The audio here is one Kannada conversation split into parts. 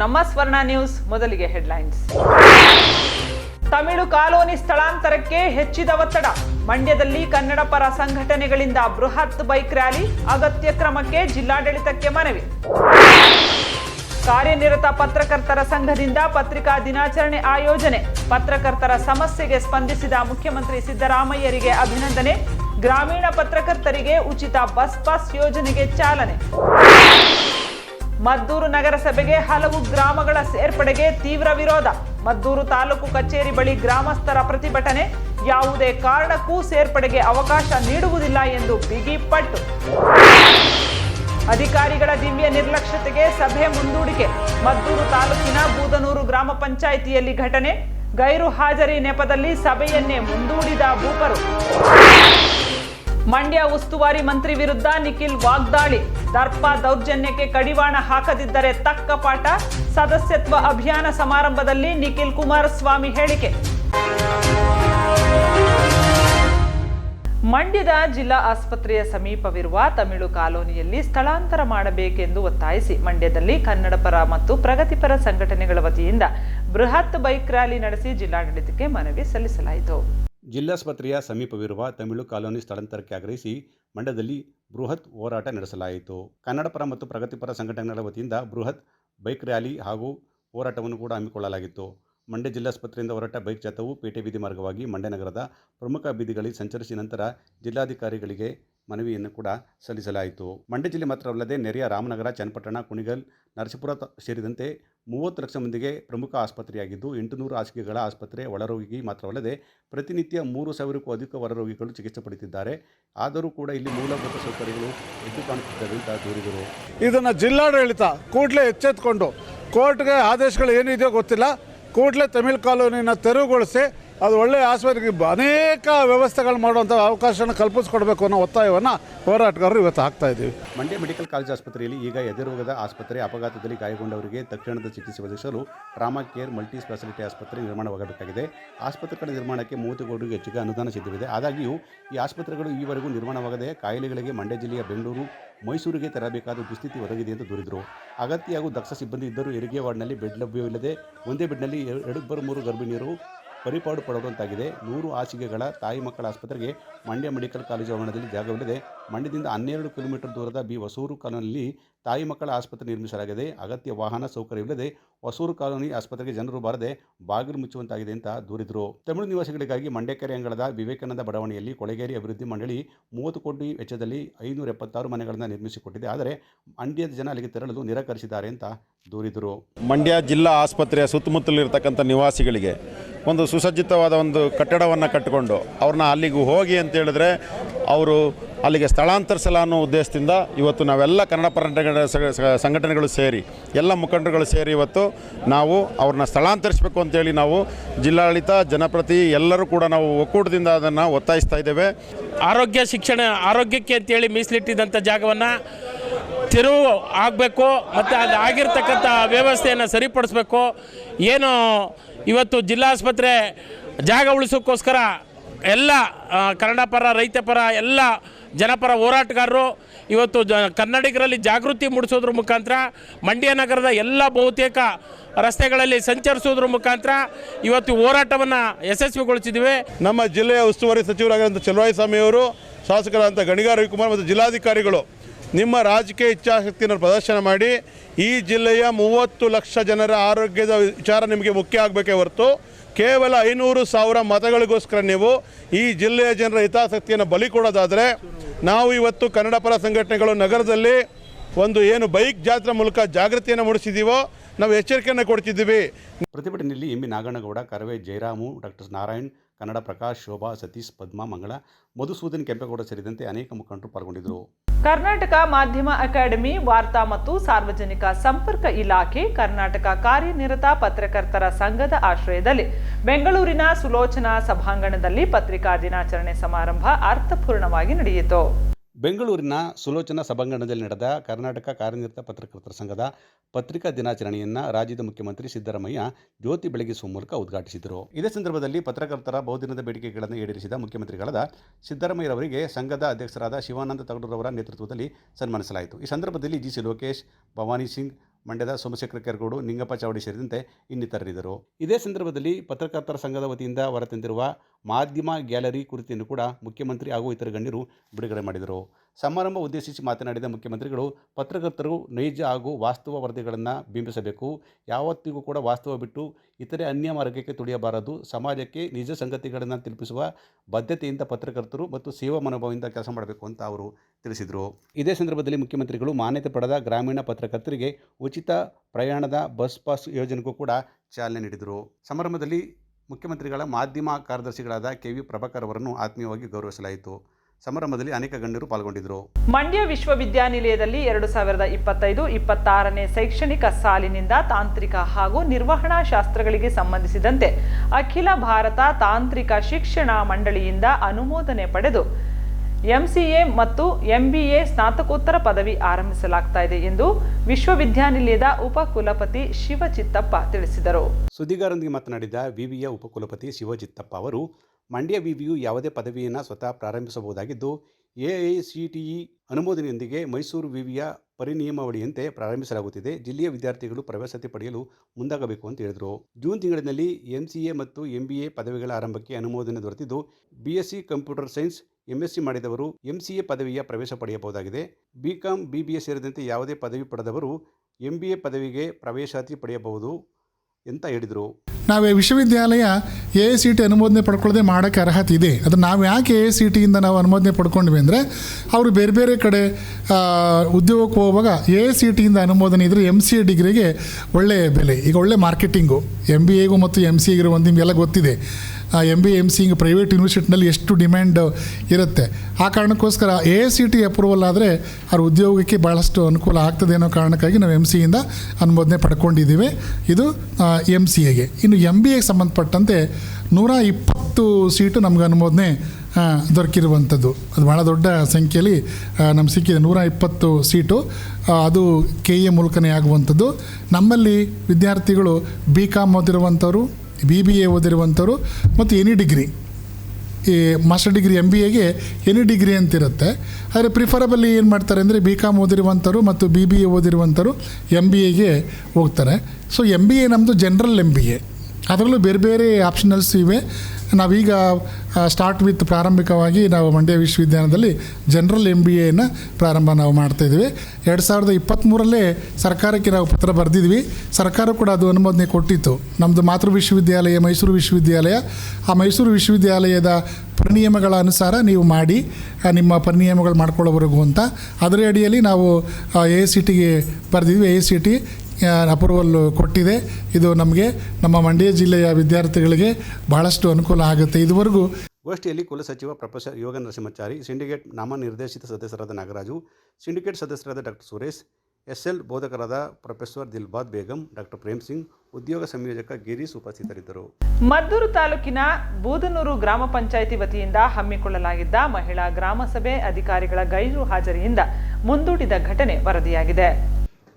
ನಮ್ಮ ಸ್ವರ್ಣ ನ್ಯೂಸ್ ಮೊದಲಿಗೆ ಹೆಡ್ಲೈನ್ಸ್. ತಮಿಳು ಕಾಲೋನಿ ಸ್ಥಳಾಂತರಕ್ಕೆ ಹೆಚ್ಚಿದ ಒತ್ತಡ. ಮಂಡ್ಯದಲ್ಲಿ ಕನ್ನಡ ಪರ ಸಂಘಟನೆಗಳಿಂದ ಬೃಹತ್ ಬೈಕ್ ರ್ಯಾಲಿ, ಅಗತ್ಯ ಕ್ರಮಕ್ಕೆ ಜಿಲ್ಲಾಡಳಿತಕ್ಕೆ ಮನವಿ. ಕಾರ್ಯನಿರತ ಪತ್ರಕರ್ತರ ಸಂಘದಿಂದ ಪತ್ರಿಕಾ ದಿನಾಚರಣೆ ಆಯೋಜನೆ. ಪತ್ರಕರ್ತರ ಸಮಸ್ಯೆಗೆ ಸ್ಪಂದಿಸಿದ ಮುಖ್ಯಮಂತ್ರಿ ಸಿದ್ದರಾಮಯ್ಯರಿಗೆ ಅಭಿನಂದನೆ. ಗ್ರಾಮೀಣ ಪತ್ರಕರ್ತರಿಗೆ ಉಚಿತ ಬಸ್ ಪಾಸ್ ಯೋಜನೆಗೆ ಚಾಲನೆ. ಮದ್ದೂರು ನಗರಸಭೆಗೆ ಹಲವು ಗ್ರಾಮಗಳ ಸೇರ್ಪಡೆಗೆ ತೀವ್ರ ವಿರೋಧ. ಮದ್ದೂರು ತಾಲೂಕು ಕಚೇರಿ ಬಳಿ ಗ್ರಾಮಸ್ಥರ ಪ್ರತಿಭಟನೆ. ಯಾವುದೇ ಕಾರಣಕ್ಕೂ ಸೇರ್ಪಡೆಗೆ ಅವಕಾಶ ನೀಡುವುದಿಲ್ಲ ಎಂದು ಬಿಗಿ ಪಟ್ಟು. ಅಧಿಕಾರಿಗಳ ದಿವ್ಯ ನಿರ್ಲಕ್ಷ್ಯತೆಗೆ ಸಭೆ ಮುಂದೂಡಿಕೆ. ಮದ್ದೂರು ತಾಲೂಕಿನ ಬೂದನೂರು ಗ್ರಾಮ ಪಂಚಾಯಿತಿಯಲ್ಲಿ ಘಟನೆ. ಗೈರು ಹಾಜರಿ ನೆಪದಲ್ಲಿ ಸಭೆಯನ್ನೇ ಮುಂದೂಡಿದ ಭೂಪರು. ಮಂಡ್ಯ ಉಸ್ತುವಾರಿ ಮಂತ್ರಿ ವಿರುದ್ಧ ನಿಖಿಲ್ ವಾಗ್ದಾಳಿ. ದರ್ಪ ದೌರ್ಜನ್ಯಕ್ಕೆ ಕಡಿವಾಣ ಹಾಕದಿದ್ದರೆ ತಕ್ಕ ಪಾಠ. ಸದಸ್ಯತ್ವ ಅಭಿಯಾನ ಸಮಾರಂಭದಲ್ಲಿ ನಿಖಿಲ್ ಕುಮಾರಸ್ವಾಮಿ ಹೇಳಿಕೆ. ಮಂಡ್ಯದ ಜಿಲ್ಲಾ ಆಸ್ಪತ್ರೆಯ ಸಮೀಪವಿರುವ ತಮಿಳು ಕಾಲೋನಿಯಲ್ಲಿ ಸ್ಥಳಾಂತರ ಮಾಡಬೇಕೆಂದು ಒತ್ತಾಯಿಸಿ ಮಂಡ್ಯದಲ್ಲಿ ಕನ್ನಡ ಪರ ಮತ್ತು ಪ್ರಗತಿಪರ ಸಂಘಟನೆಗಳ ವತಿಯಿಂದ ಬೃಹತ್ ಬೈಕ್ ರ್ಯಾಲಿ ನಡೆಸಿ ಜಿಲ್ಲಾಡಳಿತಕ್ಕೆ ಮನವಿ ಸಲ್ಲಿಸಲಾಯಿತು. ಜಿಲ್ಲಾಸ್ಪತ್ರೆಯ ಸಮೀಪವಿರುವ ತಮಿಳು ಕಾಲೋನಿ ಸ್ಥಳಾಂತರಕ್ಕೆ ಆಗ್ರಹಿಸಿ ಮಂಡ್ಯದಲ್ಲಿ ಬೃಹತ್ ಹೋರಾಟ ನಡೆಸಲಾಯಿತು. ಕನ್ನಡಪರ ಮತ್ತು ಪ್ರಗತಿಪರ ಸಂಘಟನೆಗಳ ವತಿಯಿಂದ ಬೃಹತ್ ಬೈಕ್ ರ್ಯಾಲಿ ಹಾಗೂ ಹೋರಾಟವನ್ನು ಕೂಡ ಹಮ್ಮಿಕೊಳ್ಳಲಾಗಿತ್ತು. ಮಂಡ್ಯ ಜಿಲ್ಲಾಸ್ಪತ್ರೆಯಿಂದ ಹೊರಟ ಬೈಕ್ ಜಾಥವು ಪೇಟೆ ಬೀದಿ ಮಾರ್ಗವಾಗಿ ಮಂಡ್ಯ ನಗರದ ಪ್ರಮುಖ ಬೀದಿಗಳಲ್ಲಿ ಸಂಚರಿಸಿ ನಂತರ ಜಿಲ್ಲಾಧಿಕಾರಿಗಳಿಗೆ ಮನವಿಯನ್ನು ಕೂಡ ಸಲ್ಲಿಸಲಾಯಿತು. ಮಂಡ್ಯ ಜಿಲ್ಲೆ ಮಾತ್ರವಲ್ಲದೆ ನೆರೆಯ ರಾಮನಗರ, ಚನ್ನಪಟ್ಟಣ, ಕುಣಿಗಲ್, ನರಸೀಪುರ ಸೇರಿದಂತೆ ಮೂವತ್ತು ಲಕ್ಷ ಮಂದಿಗೆ ಪ್ರಮುಖ ಆಸ್ಪತ್ರೆಯಾಗಿದ್ದು, ಎಂಟುನೂರು ಹಾಸಿಗೆಗಳ ಆಸ್ಪತ್ರೆ ಒಳರೋಗಿ ಮಾತ್ರವಲ್ಲದೆ ಪ್ರತಿನಿತ್ಯ ಮೂರು ಸಾವಿರಕ್ಕೂ ಅಧಿಕ ಹೊರರೋಗಿಗಳು ಚಿಕಿತ್ಸೆ ಪಡೆಯುತ್ತಿದ್ದಾರೆ. ಆದರೂ ಕೂಡ ಇಲ್ಲಿ ಮೂಲಭೂತ ಸೌಕರ್ಯಗಳು ಎದ್ದು ಕಾಣುತ್ತಿದ್ದಾರೆ ಅಂತ ದೂರಿದರು. ಇದನ್ನು ಜಿಲ್ಲಾಡಳಿತ ಕೂಡಲೇ ಎಚ್ಚೆತ್ಕೊಂಡು ಕೋರ್ಟ್ಗೆ ಆದೇಶಗಳು ಏನಿದೆಯೋ ಗೊತ್ತಿಲ್ಲ. ಕೂಡಲೇ ತಮಿಳು ಕಾಲೋನಿನ ತೆರವುಗೊಳಿಸಿ ಅದು ಒಳ್ಳೆಯ ಆಸ್ಪತ್ರೆಗೆ ಅನೇಕ ವ್ಯವಸ್ಥೆಗಳು ಮಾಡುವಂಥ ಅವಕಾಶನ ಕಲ್ಪಿಸ್ಕೊಡ್ಬೇಕು ಅನ್ನೋ ಒತ್ತಾಯವನ್ನು ಹೋರಾಟಗಾರರು ಇವತ್ತು ಹಾಕ್ತಾ ಇದ್ದೀವಿ. ಮಂಡ್ಯ ಮೆಡಿಕಲ್ ಕಾಲೇಜ್ ಆಸ್ಪತ್ರೆಯಲ್ಲಿ ಈಗ ಎದೆರೋಗದ ಆಸ್ಪತ್ರೆ ಅಪಘಾತದಲ್ಲಿ ಗಾಯಗೊಂಡವರಿಗೆ ತಕ್ಷಣದ ಚಿಕಿತ್ಸೆ ಒದಗಿಸಲು ಟ್ರಾಮಾ ಕೇರ್ ಮಲ್ಟಿ ಸ್ಪೆಷಾಲಿಟಿ ಆಸ್ಪತ್ರೆ ನಿರ್ಮಾಣವಾಗಬೇಕಾಗಿದೆ. ಆಸ್ಪತ್ರೆಗಳ ನಿರ್ಮಾಣಕ್ಕೆ ಮೂವತ್ತು ಕೋಟಿಗೂ ಹೆಚ್ಚಿಗೆ ಅನುದಾನ ಸಿದ್ಧವಿದೆ. ಆದಾಗ್ಯೂ ಈ ಆಸ್ಪತ್ರೆಗಳು ಈವರೆಗೂ ನಿರ್ಮಾಣವಾಗದೆ ಕಾಯಿಲೆಗಳಿಗೆ ಮಂಡ್ಯ ಜಿಲ್ಲೆಯ ಬೆಂಗಳೂರು, ಮೈಸೂರಿಗೆ ತರಬೇಕಾದ ದುಸ್ಥಿತಿ ಒದಗಿದೆ ಎಂದು ದೂರಿದರು. ಅಗತ್ಯ ಹಾಗೂ ದಕ್ಷ ಸಿಬ್ಬಂದಿ ಇದ್ದರೂ ಹೆರಿಗೆ ವಾರ್ಡ್ನಲ್ಲಿ ಬೆಡ್ ಲಭ್ಯವಿಲ್ಲದೆ ಒಂದೇ ಬೆಡ್ನಲ್ಲಿ ಎರಡು ಎರಡು ಮೂರು ಗರ್ಭಿಣಿಯರು ಪರಿಪಾಡು ಪಡುವಂತಾಗಿದೆ. ನೂರು ಹಾಸಿಗೆಗಳ ತಾಯಿ ಮಕ್ಕಳ ಆಸ್ಪತ್ರೆಗೆ ಮಂಡ್ಯ ಮೆಡಿಕಲ್ ಕಾಲೇಜು ಆವರಣದಲ್ಲಿ ಜಾಗವಿಲ್ಲದೆ ಮಂಡ್ಯದಿಂದ ಹನ್ನೆರಡು ಕಿಲೋಮೀಟರ್ ದೂರದ ಬಿ ಹೊಸೂರು ಕಾಲೋನಿಯಲ್ಲಿ ತಾಯಿ ಮಕ್ಕಳ ಆಸ್ಪತ್ರೆ ನಿರ್ಮಿಸಲಾಗಿದೆ. ಅಗತ್ಯ ವಾಹನ ಸೌಕರ್ಯವಿಲ್ಲದೆ ಹೊಸೂರು ಕಾಲೋನಿ ಆಸ್ಪತ್ರೆಗೆ ಜನರು ಬಾರದೆ ಬಾಗಿಲು ಮುಚ್ಚುವಂತಾಗಿದೆ ಅಂತ ದೂರಿದರು. ತಮಿಳು ನಿವಾಸಿಗಳಿಗಾಗಿ ಮಂಡ್ಯಕೆರೆ ಅಂಗಳದ ವಿವೇಕಾನಂದ ಬಡಾವಣೆಯಲ್ಲಿ ಕೊಳೆಗೇರಿ ಅಭಿವೃದ್ಧಿ ಮಂಡಳಿ ಮೂವತ್ತು ಕೋಟಿ ವೆಚ್ಚದಲ್ಲಿ ಐನೂರ ಎಪ್ಪತ್ತಾರು ಮನೆಗಳನ್ನು ನಿರ್ಮಿಸಿಕೊಟ್ಟಿದೆ. ಆದರೆ ಮಂಡ್ಯದ ಜನ ಅಲ್ಲಿಗೆ ತೆರಳಲು ನಿರಾಕರಿಸಿದ್ದಾರೆ ಅಂತ ದೂರಿದರು. ಮಂಡ್ಯ ಜಿಲ್ಲಾ ಆಸ್ಪತ್ರೆಯ ಸುತ್ತಮುತ್ತಲಿರ್ತಕ್ಕಂಥ ನಿವಾಸಿಗಳಿಗೆ ಒಂದು ಸುಸಜ್ಜಿತವಾದ ಒಂದು ಕಟ್ಟಡವನ್ನು ಕಟ್ಟಿಕೊಂಡು ಅವ್ರನ್ನ ಅಲ್ಲಿಗೆ ಹೋಗಿ ಅಂತ ಹೇಳಿದ್ರೆ ಅವರು ಅಲ್ಲಿಗೆ ಸ್ಥಳಾಂತರಿಸಲ ಅನ್ನೋ ಉದ್ದೇಶದಿಂದ ಇವತ್ತು ನಾವೆಲ್ಲ ಕನ್ನಡ ಪರಂಟಗಳ ಸಂಘಟನೆಗಳು ಸೇರಿ ಎಲ್ಲ ಮುಖಂಡರುಗಳು ಸೇರಿ ಇವತ್ತು ನಾವು ಅವ್ರನ್ನ ಸ್ಥಳಾಂತರಿಸಬೇಕು ಅಂತೇಳಿ ನಾವು ಜಿಲ್ಲಾಡಳಿತ ಜನಪ್ರತಿ ಎಲ್ಲರೂ ಕೂಡ ನಾವು ಒಕ್ಕೂಟದಿಂದ ಅದನ್ನು ಒತ್ತಾಯಿಸ್ತಾ ಇದ್ದೇವೆ. ಆರೋಗ್ಯ ಶಿಕ್ಷಣ ಆರೋಗ್ಯಕ್ಕೆ ಅಂತೇಳಿ ಮೀಸಲಿಟ್ಟಿದ್ದಂಥ ಜಾಗವನ್ನು ತೆರವು ಆಗಬೇಕು ಮತ್ತು ಅದು ಆಗಿರ್ತಕ್ಕಂಥ ವ್ಯವಸ್ಥೆಯನ್ನು ಸರಿಪಡಿಸ್ಬೇಕು. ಏನು ಇವತ್ತು ಜಿಲ್ಲಾಸ್ಪತ್ರೆ ಜಾಗ ಉಳಿಸೋಕ್ಕೋಸ್ಕರ ಎಲ್ಲ ಕನ್ನಡ ಪರ, ರೈತ ಪರ, ಎಲ್ಲ ಜನಪರ ಹೋರಾಟಗಾರರು ಇವತ್ತು ಜ, ಕನ್ನಡಿಗರಲ್ಲಿ ಜಾಗೃತಿ ಮೂಡಿಸೋದ್ರ ಮುಖಾಂತರ, ಮಂಡ್ಯ ನಗರದ ಎಲ್ಲ ಬಹುತೇಕ ರಸ್ತೆಗಳಲ್ಲಿ ಸಂಚರಿಸೋದ್ರ ಮುಖಾಂತರ ಇವತ್ತು ಹೋರಾಟವನ್ನು ಯಶಸ್ವಿಗೊಳಿಸಿದ್ದೀವಿ ನಮ್ಮ ಜಿಲ್ಲೆಯ ಉಸ್ತುವಾರಿ ಸಚಿವರಾಗಿರುವಂಥ ಚಲುವಾಯಿಸ್ವಾಮಿಯವರು ಶಾಸಕರಾದಂಥ ಗಣಿಗಾರ ರವಿಕುಮಾರ್ ಮತ್ತು ಜಿಲ್ಲಾಧಿಕಾರಿಗಳು ನಿಮ್ಮ ರಾಜಕೀಯ ಇಚ್ಛಾಶಕ್ತಿಯನ್ನು ಪ್ರದರ್ಶನ ಮಾಡಿ ಈ ಜಿಲ್ಲೆಯ ಮೂವತ್ತು ಲಕ್ಷ ಜನರ ಆರೋಗ್ಯದ ವಿಚಾರ ನಿಮಗೆ ಮುಖ್ಯ ಆಗಬೇಕೇ ಹೊರತು ಕೇವಲ ಐನೂರು ಸಾವಿರ ಮತಗಳಿಗೋಸ್ಕರ ನೀವು ಈ ಜಿಲ್ಲೆಯ ಜನರ ಹಿತಾಸಕ್ತಿಯನ್ನು ಬಲಿ ಕೊಡೋದಾದರೆ ನಾವು ಇವತ್ತು ಕನ್ನಡ ಪರ ಸಂಘಟನೆಗಳು ನಗರದಲ್ಲಿ ಒಂದು ಏನು ಬೈಕ್ ಜಾತ್ರೆ ಮೂಲಕ ಜಾಗೃತಿಯನ್ನು ಮೂಡಿಸಿದ್ದೀವೋ ನಾವು ಎಚ್ಚರಿಕೆಯನ್ನು ಕೊಡ್ತಿದ್ದೀವಿ. ಪ್ರತಿಭಟನೆಯಲ್ಲಿ M B Nagannagowda, Karave Jayaramu, doctor Narayan, Kannada Prakash Shobha, Satish Padma, Mangala, Madhusudan Kempegowda ಸೇರಿದಂತೆ ಅನೇಕ ಮುಖಂಡರು ಪಾಲ್ಗೊಂಡಿದ್ದರು. ಕರ್ನಾಟಕ ಮಾಧ್ಯಮ ಅಕಾಡೆಮಿ ವಾರ್ತಾ ಮತ್ತು ಸಾರ್ವಜನಿಕ ಸಂಪರ್ಕ ಇಲಾಖೆ ಕರ್ನಾಟಕ ಕಾರ್ಯನಿರತ ಪತ್ರಕರ್ತರ ಸಂಘದ ಆಶ್ರಯದಲ್ಲಿ ಬೆಂಗಳೂರಿನ ಸುಲೋಚನಾ ಸಭಾಂಗಣದಲ್ಲಿ ಪತ್ರಿಕಾ ದಿನಾಚರಣೆ ಸಮಾರಂಭ ಅರ್ಥಪೂರ್ಣವಾಗಿ ನಡೆಯಿತು. ಬೆಂಗಳೂರಿನ ಸುಲೋಚನಾ ಸಭಾಂಗಣದಲ್ಲಿ ನಡೆದ ಕರ್ನಾಟಕ ಕಾರ್ಯನಿರತ ಪತ್ರಕರ್ತರ ಸಂಘದ ಪತ್ರಿಕಾ ದಿನಾಚರಣೆಯನ್ನು ರಾಜ್ಯದ ಮುಖ್ಯಮಂತ್ರಿ ಸಿದ್ದರಾಮಯ್ಯ ಜ್ಯೋತಿ ಬೆಳಗಿಸುವ ಮೂಲಕ ಉದ್ಘಾಟಿಸಿದರು. ಇದೇ ಸಂದರ್ಭದಲ್ಲಿ ಪತ್ರಕರ್ತರ ಬಹುದಿನದ ಬೇಡಿಕೆಗಳನ್ನು ಈಡೇರಿಸಿದ ಮುಖ್ಯಮಂತ್ರಿಗಳಾದ ಸಿದ್ದರಾಮಯ್ಯರವರಿಗೆ ಸಂಘದ ಅಧ್ಯಕ್ಷರಾದ ಶಿವಾನಂದ ತಗಡೂರವರ ನೇತೃತ್ವದಲ್ಲಿ ಸನ್ಮಾನಿಸಲಾಯಿತು. ಈ ಸಂದರ್ಭದಲ್ಲಿ ಜಿ ಸಿ ಲೋಕೇಶ್ ಭವಾನಿ ಸಿಂಗ್ ಮಂಡ್ಯದ ಸೋಮಶೇಖರ ಕೆರಗೋಡು ನಿಂಗಪ್ಪ ಚಾವಡಿ ಸೇರಿದಂತೆ ಇನ್ನಿತರರಿದ್ದರು. ಇದೇ ಸಂದರ್ಭದಲ್ಲಿ ಪತ್ರಕರ್ತರ ಸಂಘದ ವತಿಯಿಂದ ಹೊರತಂದಿರುವ ಮಾಧ್ಯಮ ಗ್ಯಾಲರಿ ಕೃತಿಯನ್ನು ಕೂಡ ಮುಖ್ಯಮಂತ್ರಿ ಹಾಗೂ ಇತರ ಗಣ್ಯರು ಬಿಡುಗಡೆ ಮಾಡಿದರು. ಸಮಾರಂಭ ಉದ್ದೇಶಿಸಿ ಮಾತನಾಡಿದ ಮುಖ್ಯಮಂತ್ರಿಗಳು, ಪತ್ರಕರ್ತರು ನೈಜ ಹಾಗೂ ವಾಸ್ತವ ವರದಿಗಳನ್ನು ಬಿಂಬಿಸಬೇಕು. ಯಾವತ್ತಿಗೂ ಕೂಡ ವಾಸ್ತವ ಬಿಟ್ಟು ಇತರೆ ಅನ್ಯ ಮಾರ್ಗಕ್ಕೆ ತುಳಿಯಬಾರದು. ಸಮಾಜಕ್ಕೆ ನಿಜ ಸಂಗತಿಗಳನ್ನು ತಿಳಿಸುವ ಬದ್ಧತೆಯಿಂದ ಪತ್ರಕರ್ತರು ಮತ್ತು ಸೇವಾ ಮನೋಭಾವದಿಂದ ಕೆಲಸ ಮಾಡಬೇಕು ಅಂತ ಅವರು ತಿಳಿಸಿದರು. ಇದೇ ಸಂದರ್ಭದಲ್ಲಿ ಮುಖ್ಯಮಂತ್ರಿಗಳು ಮಾನ್ಯತೆ ಪಡೆದ ಗ್ರಾಮೀಣ ಪತ್ರಕರ್ತರಿಗೆ ಉಚಿತ ಪ್ರಯಾಣದ ಬಸ್ ಪಾಸ್ ಯೋಜನೆಗೂ ಕೂಡ ಚಾಲನೆ ನೀಡಿದರು. ಸಮಾರಂಭದಲ್ಲಿ ಮುಖ್ಯಮಂತ್ರಿಗಳ ಮಾಧ್ಯಮ ಕಾರ್ಯದರ್ಶಿಗಳಾದ ಕೆ ವಿ ಪ್ರಭಾಕರ್ ಅವರನ್ನು ಆತ್ಮೀಯವಾಗಿ ಗೌರವಿಸಲಾಯಿತು. ಸಮಾರಂಭದಲ್ಲಿ ಅನೇಕ ಗಣ್ಯರು ಪಾಲ್ಗೊಂಡಿದ್ದರು. ಮಂಡ್ಯ ವಿಶ್ವವಿದ್ಯಾನಿಲಯದಲ್ಲಿ ಎರಡು ಸಾವಿರದ ಇಪ್ಪತ್ತೈದು, ಇಪ್ಪತ್ತಾರನೇ ಶೈಕ್ಷಣಿಕ ಸಾಲಿನಿಂದ ತಾಂತ್ರಿಕ ಹಾಗೂ ನಿರ್ವಹಣಾ ಶಾಸ್ತ್ರಗಳಿಗೆ ಸಂಬಂಧಿಸಿದಂತೆ ಅಖಿಲ ಭಾರತ ತಾಂತ್ರಿಕ ಶಿಕ್ಷಣ ಮಂಡಳಿಯಿಂದ ಅನುಮೋದನೆ ಪಡೆದು ಎಂಸಿಎ ಮತ್ತು ಎಂಬಿಎ ಸ್ನಾತಕೋತ್ತರ ಪದವಿ ಆರಂಭಿಸಲಾಗ್ತಾ ಇದೆ ಎಂದು ವಿಶ್ವವಿದ್ಯಾನಿಲಯದ ಉಪಕುಲಪತಿ ಶಿವಚಿತ್ತಪ್ಪ ತಿಳಿಸಿದರು. ಸುದ್ದಿಗಾರರೊಂದಿಗೆ ಮಾತನಾಡಿದ ವಿವಿಯ ಉಪಕುಲಪತಿ ಶಿವಚಿತ್ತಪ್ಪ ಅವರು, ಮಂಡ್ಯ ವಿವಿಯು ಯಾವುದೇ ಪದವಿಯನ್ನು ಸ್ವತಃ ಪ್ರಾರಂಭಿಸಬಹುದಾಗಿದ್ದು ಎಐಸಿಟಿಇ ಅನುಮೋದನೆಯೊಂದಿಗೆ ಮೈಸೂರು ವಿವಿಯ ಪರಿನಿಯಮಾವಳಿಯಂತೆ ಪ್ರಾರಂಭಿಸಲಾಗುತ್ತಿದೆ. ಜಿಲ್ಲೆಯ ವಿದ್ಯಾರ್ಥಿಗಳು ಪ್ರವೇಶತೆ ಪಡೆಯಲು ಮುಂದಾಗಬೇಕು ಅಂತ ಹೇಳಿದರು. ಜೂನ್ ತಿಂಗಳಿನಲ್ಲಿ ಎ ಮತ್ತು ಎಂಬಿಎ ಪದವಿಗಳ ಆರಂಭಕ್ಕೆ ಅನುಮೋದನೆ ದೊರೆತಿದ್ದು ಬಿಎಸ್ಸಿ ಕಂಪ್ಯೂಟರ್ ಸೈನ್ಸ್ ಎಂಎಸ್ಸಿ ಮಾಡಿದವರು ಎಂಸಿಎ ಪದವಿಯ ಪ್ರವೇಶ ಪಡೆಯಬಹುದಾಗಿದೆ. ಬಿಕಾಂ, ಬಿಬಿಎ ಸೇರಿದಂತೆ ಯಾವುದೇ ಪದವಿ ಪಡೆದವರು ಎಂಬಿಎ ಪದವಿಗೆ ಪ್ರವೇಶಾತಿ ಪಡೆಯಬಹುದು ಅಂತ ಹೇಳಿದರು. ನಾವೇ ವಿಶ್ವವಿದ್ಯಾಲಯ ಎ ಐ ಸಿ ಟಿ ಅನುಮೋದನೆ ಪಡ್ಕೊಳ್ಳದೆ ಮಾಡೋಕ್ಕೆ ಅರ್ಹತೆ ಇದೆ. ಅದು ನಾವು ಯಾಕೆ ಎ ಸಿ ಟಿಯಿಂದ ನಾವು ಅನುಮೋದನೆ ಪಡ್ಕೊಂಡ್ವಿ ಅಂದರೆ, ಅವರು ಬೇರೆ ಬೇರೆ ಕಡೆ ಉದ್ಯೋಗಕ್ಕೆ ಹೋಗುವಾಗ ಎ ಸಿ ಟಿಯಿಂದ ಅನುಮೋದನೆ ಇದ್ದರೆ ಎಂ ಸಿ ಎ ಡಿಗ್ರಿಗೆ ಒಳ್ಳೆಯ ಬೆಲೆ, ಈಗ ಒಳ್ಳೆ ಮಾರ್ಕೆಟಿಂಗು. ಎಂ ಬಿ ಎಗೂ ಮತ್ತು ಎಂ ಸಿ ಎಗಿರೋ ಒಂದು ನಿಮಗೆಲ್ಲ ಗೊತ್ತಿದೆ. ಎಂ ಬಿ ಎಂ ಸಿ ಹಿಂಗೆ ಪ್ರೈವೇಟ್ ಯೂನಿವರ್ಸಿಟಿನಲ್ಲಿ ಎಷ್ಟು ಡಿಮ್ಯಾಂಡ್ ಇರುತ್ತೆ. ಆ ಕಾರಣಕ್ಕೋಸ್ಕರ A A C T approval ಆದರೆ ಅವ್ರ ಉದ್ಯೋಗಕ್ಕೆ ಭಾಳಷ್ಟು ಅನುಕೂಲ ಆಗ್ತದೆ ಅನ್ನೋ ಕಾರಣಕ್ಕಾಗಿ ನಾವು ಎಂ ಸಿಯಿಂದ ಅನುಮೋದನೆ ಪಡ್ಕೊಂಡಿದ್ದೀವಿ. ಇದು ಎಂ ಸಿ ಎಗೆ ಇನ್ನು ಎಂ ಬಿ ಎಗೆ ಸಂಬಂಧಪಟ್ಟಂತೆ ನೂರ ಇಪ್ಪತ್ತು ಸೀಟು ನಮ್ಗೆ ಅನುಮೋದನೆ ದೊರಕಿರುವಂಥದ್ದು. ಅದು ಭಾಳ ದೊಡ್ಡ ಸಂಖ್ಯೆಯಲ್ಲಿ ನಮ್ಗೆ ಸಿಕ್ಕಿದೆ. ನೂರ ಇಪ್ಪತ್ತು ಸೀಟು ಅದು ಕೆ ಎ ಮೂಲಕನೇ ಆಗುವಂಥದ್ದು. ನಮ್ಮಲ್ಲಿ ವಿದ್ಯಾರ್ಥಿಗಳು ಬಿ ಕಾಮ್ ಓದಿರುವಂಥವ್ರು ಬಿ ಬಿ ಎ ಓದಿರುವಂಥವ್ರು ಮತ್ತು ಎನಿ ಡಿಗ್ರಿ ಈ ಮಾಸ್ಟರ್ ಡಿಗ್ರಿ ಎಂ ಬಿ ಎಗೆ ಎನಿ ಡಿಗ್ರಿ ಅಂತಿರುತ್ತೆ. ಆದರೆ ಪ್ರಿಫರಬಲಿ ಏನು ಮಾಡ್ತಾರೆ ಅಂದರೆ ಬಿ ಕಾಮ್ ಓದಿರುವಂಥವ್ರು ಮತ್ತು ಬಿ ಬಿ ಎ ಓದಿರುವಂಥವ್ರು ಎಂ ಬಿ ಎಗೆ ಹೋಗ್ತಾರೆ. ಸೊ ಎಂ ಬಿ ಎ ನಮ್ಮದು ಜನರಲ್ ಎಂ ಬಿ ಎ ಅದರಲ್ಲೂ ಬೇರೆ ಬೇರೆ ಆಪ್ಷನಲ್ಸ್ ಇವೆ. ನಾವೀಗ ಸ್ಟಾರ್ಟ್ ವಿತ್ ಪ್ರಾರಂಭಿಕವಾಗಿ ನಾವು ಮಂಡ್ಯ ವಿಶ್ವವಿದ್ಯಾಲಯದಲ್ಲಿ ಜನರಲ್ ಎಂ ಬಿ ಎನ ಪ್ರಾರಂಭ ನಾವು ಮಾಡ್ತಾಯಿದ್ದೀವಿ ಎರಡು ಸಾವಿರದ ಇಪ್ಪತ್ತ್ಮೂರಲ್ಲೇ ಸರ್ಕಾರಕ್ಕೆ ನಾವು ಪತ್ರ ಬರೆದಿದ್ವಿ. ಸರ್ಕಾರ ಕೂಡ ಅದು ಅನುಮೋದನೆ ಕೊಟ್ಟಿತ್ತು. ನಮ್ಮದು ಮಾತೃ ವಿಶ್ವವಿದ್ಯಾಲಯ, ಮೈಸೂರು ವಿಶ್ವವಿದ್ಯಾಲಯ. ಆ ಮೈಸೂರು ವಿಶ್ವವಿದ್ಯಾಲಯದ ಪರಿನಿಯಮಗಳ ಅನುಸಾರ ನೀವು ಮಾಡಿ ನಿಮ್ಮ ಪರಿನಿಯಮಗಳು ಮಾಡ್ಕೊಳ್ಳೋವರೆಗೂ ಅಂತ. ಅದರ ಅಡಿಯಲ್ಲಿ ನಾವು ಎ ಸಿ ಟಿಗೆ ಬರೆದಿದ್ವಿ. ಎ ಸಿ ಟಿ ಅಪ್ರೂವಲ್ ಕೊಟ್ಟಿದೆ. ಇದು ನಮಗೆ ನಮ್ಮ ಮಂಡ್ಯ ಜಿಲ್ಲೆಯ ವಿದ್ಯಾರ್ಥಿಗಳಿಗೆ ಬಹಳಷ್ಟು ಅನುಕೂಲ ಆಗುತ್ತೆ. ಇದುವರೆಗೂ ಗೋಷ್ಠಿಯಲ್ಲಿ ಕುಲಸಚಿವ ಪ್ರೊಫೆಸರ್ ಯೋಗ ನರಸಿಂಹಚಾರಿ ಸಿಂಡಿಕೇಟ್ ನಾಮನಿರ್ದೇಶಿತ ಸದಸ್ಯರಾದ ನಾಗರಾಜು ಸಿಂಡಿಕೇಟ್ ಸದಸ್ಯರಾದ ಡಾಕ್ಟರ್ ಸುರೇಶ್ ಎಸ್ ಎಲ್ ಬೋಧಕರಾದ ಪ್ರೊಫೆಸರ್ ದಿಲ್ಬಾದ್ ಬೇಗಂ ಡಾಕ್ಟರ್ ಪ್ರೇಮ್ ಸಿಂಗ್ ಉದ್ಯೋಗ ಸಂಯೋಜಕ ಗಿರೀಶ್ ಉಪಸ್ಥಿತರಿದ್ದರು. ಮದ್ದೂರು ತಾಲೂಕಿನ ಬೂದನೂರು ಗ್ರಾಮ ಪಂಚಾಯಿತಿ ವತಿಯಿಂದ ಹಮ್ಮಿಕೊಳ್ಳಲಾಗಿದ್ದ ಮಹಿಳಾ ಗ್ರಾಮ ಸಭೆ ಅಧಿಕಾರಿಗಳ ಗೈರು ಹಾಜರಿಯಿಂದ ಮುಂದೂಡಿದ ಘಟನೆ ವರದಿಯಾಗಿದೆ.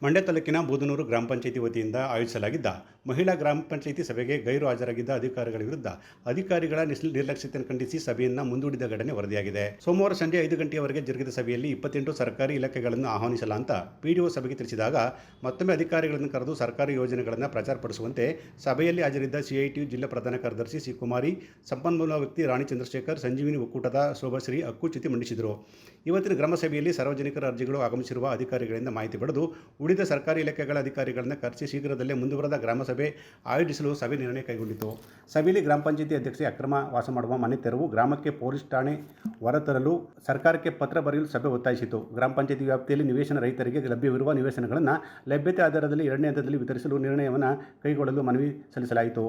ಮಂಡ್ಯ ತಾಲೂಕಿನ ಬೂದನೂರು ಗ್ರಾಮ ಪಂಚಾಯಿತಿ ವತಿಯಿಂದ ಆಯೋಜಿಸಲಾಗಿದ್ದ ಮಹಿಳಾ ಗ್ರಾಮ ಪಂಚಾಯಿತಿ ಸಭೆಗೆ ಗೈರು ಹಾಜರಾಗಿದ್ದ ಅಧಿಕಾರಿಗಳ ವಿರುದ್ಧ ಅಧಿಕಾರಿಗಳ ನಿರ್ಲಕ್ಷ್ಯತೆಯನ್ನು ಖಂಡಿಸಿ ಸಭೆಯನ್ನು ಮುಂದೂಡಿದ ಘಟನೆ ವರದಿಯಾಗಿದೆ. ಸೋಮವಾರ ಸಂಜೆ ಐದು ಗಂಟೆಯವರೆಗೆ ಜರುಗಿದ ಸಭೆಯಲ್ಲಿ ಇಪ್ಪತ್ತೆಂಟು ಸರ್ಕಾರಿ ಇಲಾಖೆಗಳನ್ನು ಆಹ್ವಾನಿಸಲ್ಲ ಅಂತ ಪಿಡಿಒ ಸಭೆಗೆ ತಿಳಿಸಿದಾಗ ಮತ್ತೊಮ್ಮೆ ಅಧಿಕಾರಿಗಳನ್ನು ಕರೆದು ಸರ್ಕಾರಿ ಯೋಜನೆಗಳನ್ನು ಪ್ರಚಾರಪಡಿಸುವಂತೆ ಸಭೆಯಲ್ಲಿ ಹಾಜರಿದ್ದ ಸಿಐಟಿ ಜಿಲ್ಲಾ ಪ್ರಧಾನ ಕಾರ್ಯದರ್ಶಿ ಸಿ ಕುಮಾರಿ, ಸಂಪನ್ಮೂಲ ವ್ಯಕ್ತಿ ರಾಣಿ ಚಂದ್ರಶೇಖರ್, ಸಂಜೀವಿನಿ ಒಕ್ಕೂಟದ ಶೋಭಶ್ರೀ ಹಕ್ಕುಚ್ಯುತಿ ಮಂಡಿಸಿದರು. ಇವತ್ತಿನ ಗ್ರಾಮ ಸಭೆಯಲ್ಲಿ ಸಾರ್ವಜನಿಕರ ಅರ್ಜಿಗಳು ಆಗಮಿಸಿರುವ ಅಧಿಕಾರಿಗಳಿಂದ ಮಾಹಿತಿ ಪಡೆದು ಉಳಿದ ಸರ್ಕಾರಿ ಇಲಾಖೆಗಳ ಅಧಿಕಾರಿಗಳನ್ನು ಕರೆಸಿ ಶೀಘ್ರದಲ್ಲೇ ಮುಂದುವರೆದ ಗ್ರಾಮ ಸಭೆ ಆಯೋಜಿಸಲು ಸಭೆ ನಿರ್ಣಯ ಕೈಗೊಂಡಿತು. ಸಭೆಯಲ್ಲಿ ಗ್ರಾಮ ಪಂಚಾಯತಿ ಅಧ್ಯಕ್ಷೆ ಅಕ್ರಮ ವಾಸ ಮಾಡುವ ಮನೆ ತೆರವು ಗ್ರಾಮಕ್ಕೆ ಪೊಲೀಸ್ ಠಾಣೆ ಹೊರತರಲು ಸರ್ಕಾರಕ್ಕೆ ಪತ್ರ ಬರೆಯಲು ಸಭೆ ಒತ್ತಾಯಿಸಿತು. ಗ್ರಾಮ ಪಂಚಾಯಿತಿ ವ್ಯಾಪ್ತಿಯಲ್ಲಿ ನಿವೇಶನ ರೈತರಿಗೆ ಲಭ್ಯವಿರುವ ನಿವೇಶನಗಳನ್ನು ಲಭ್ಯತೆ ಆಧಾರದಲ್ಲಿ ಎರಡನೇ ಹಂತದಲ್ಲಿ ವಿತರಿಸಲು ನಿರ್ಣಯವನ್ನು ಕೈಗೊಳ್ಳಲು ಮನವಿ ಸಲ್ಲಿಸಲಾಯಿತು.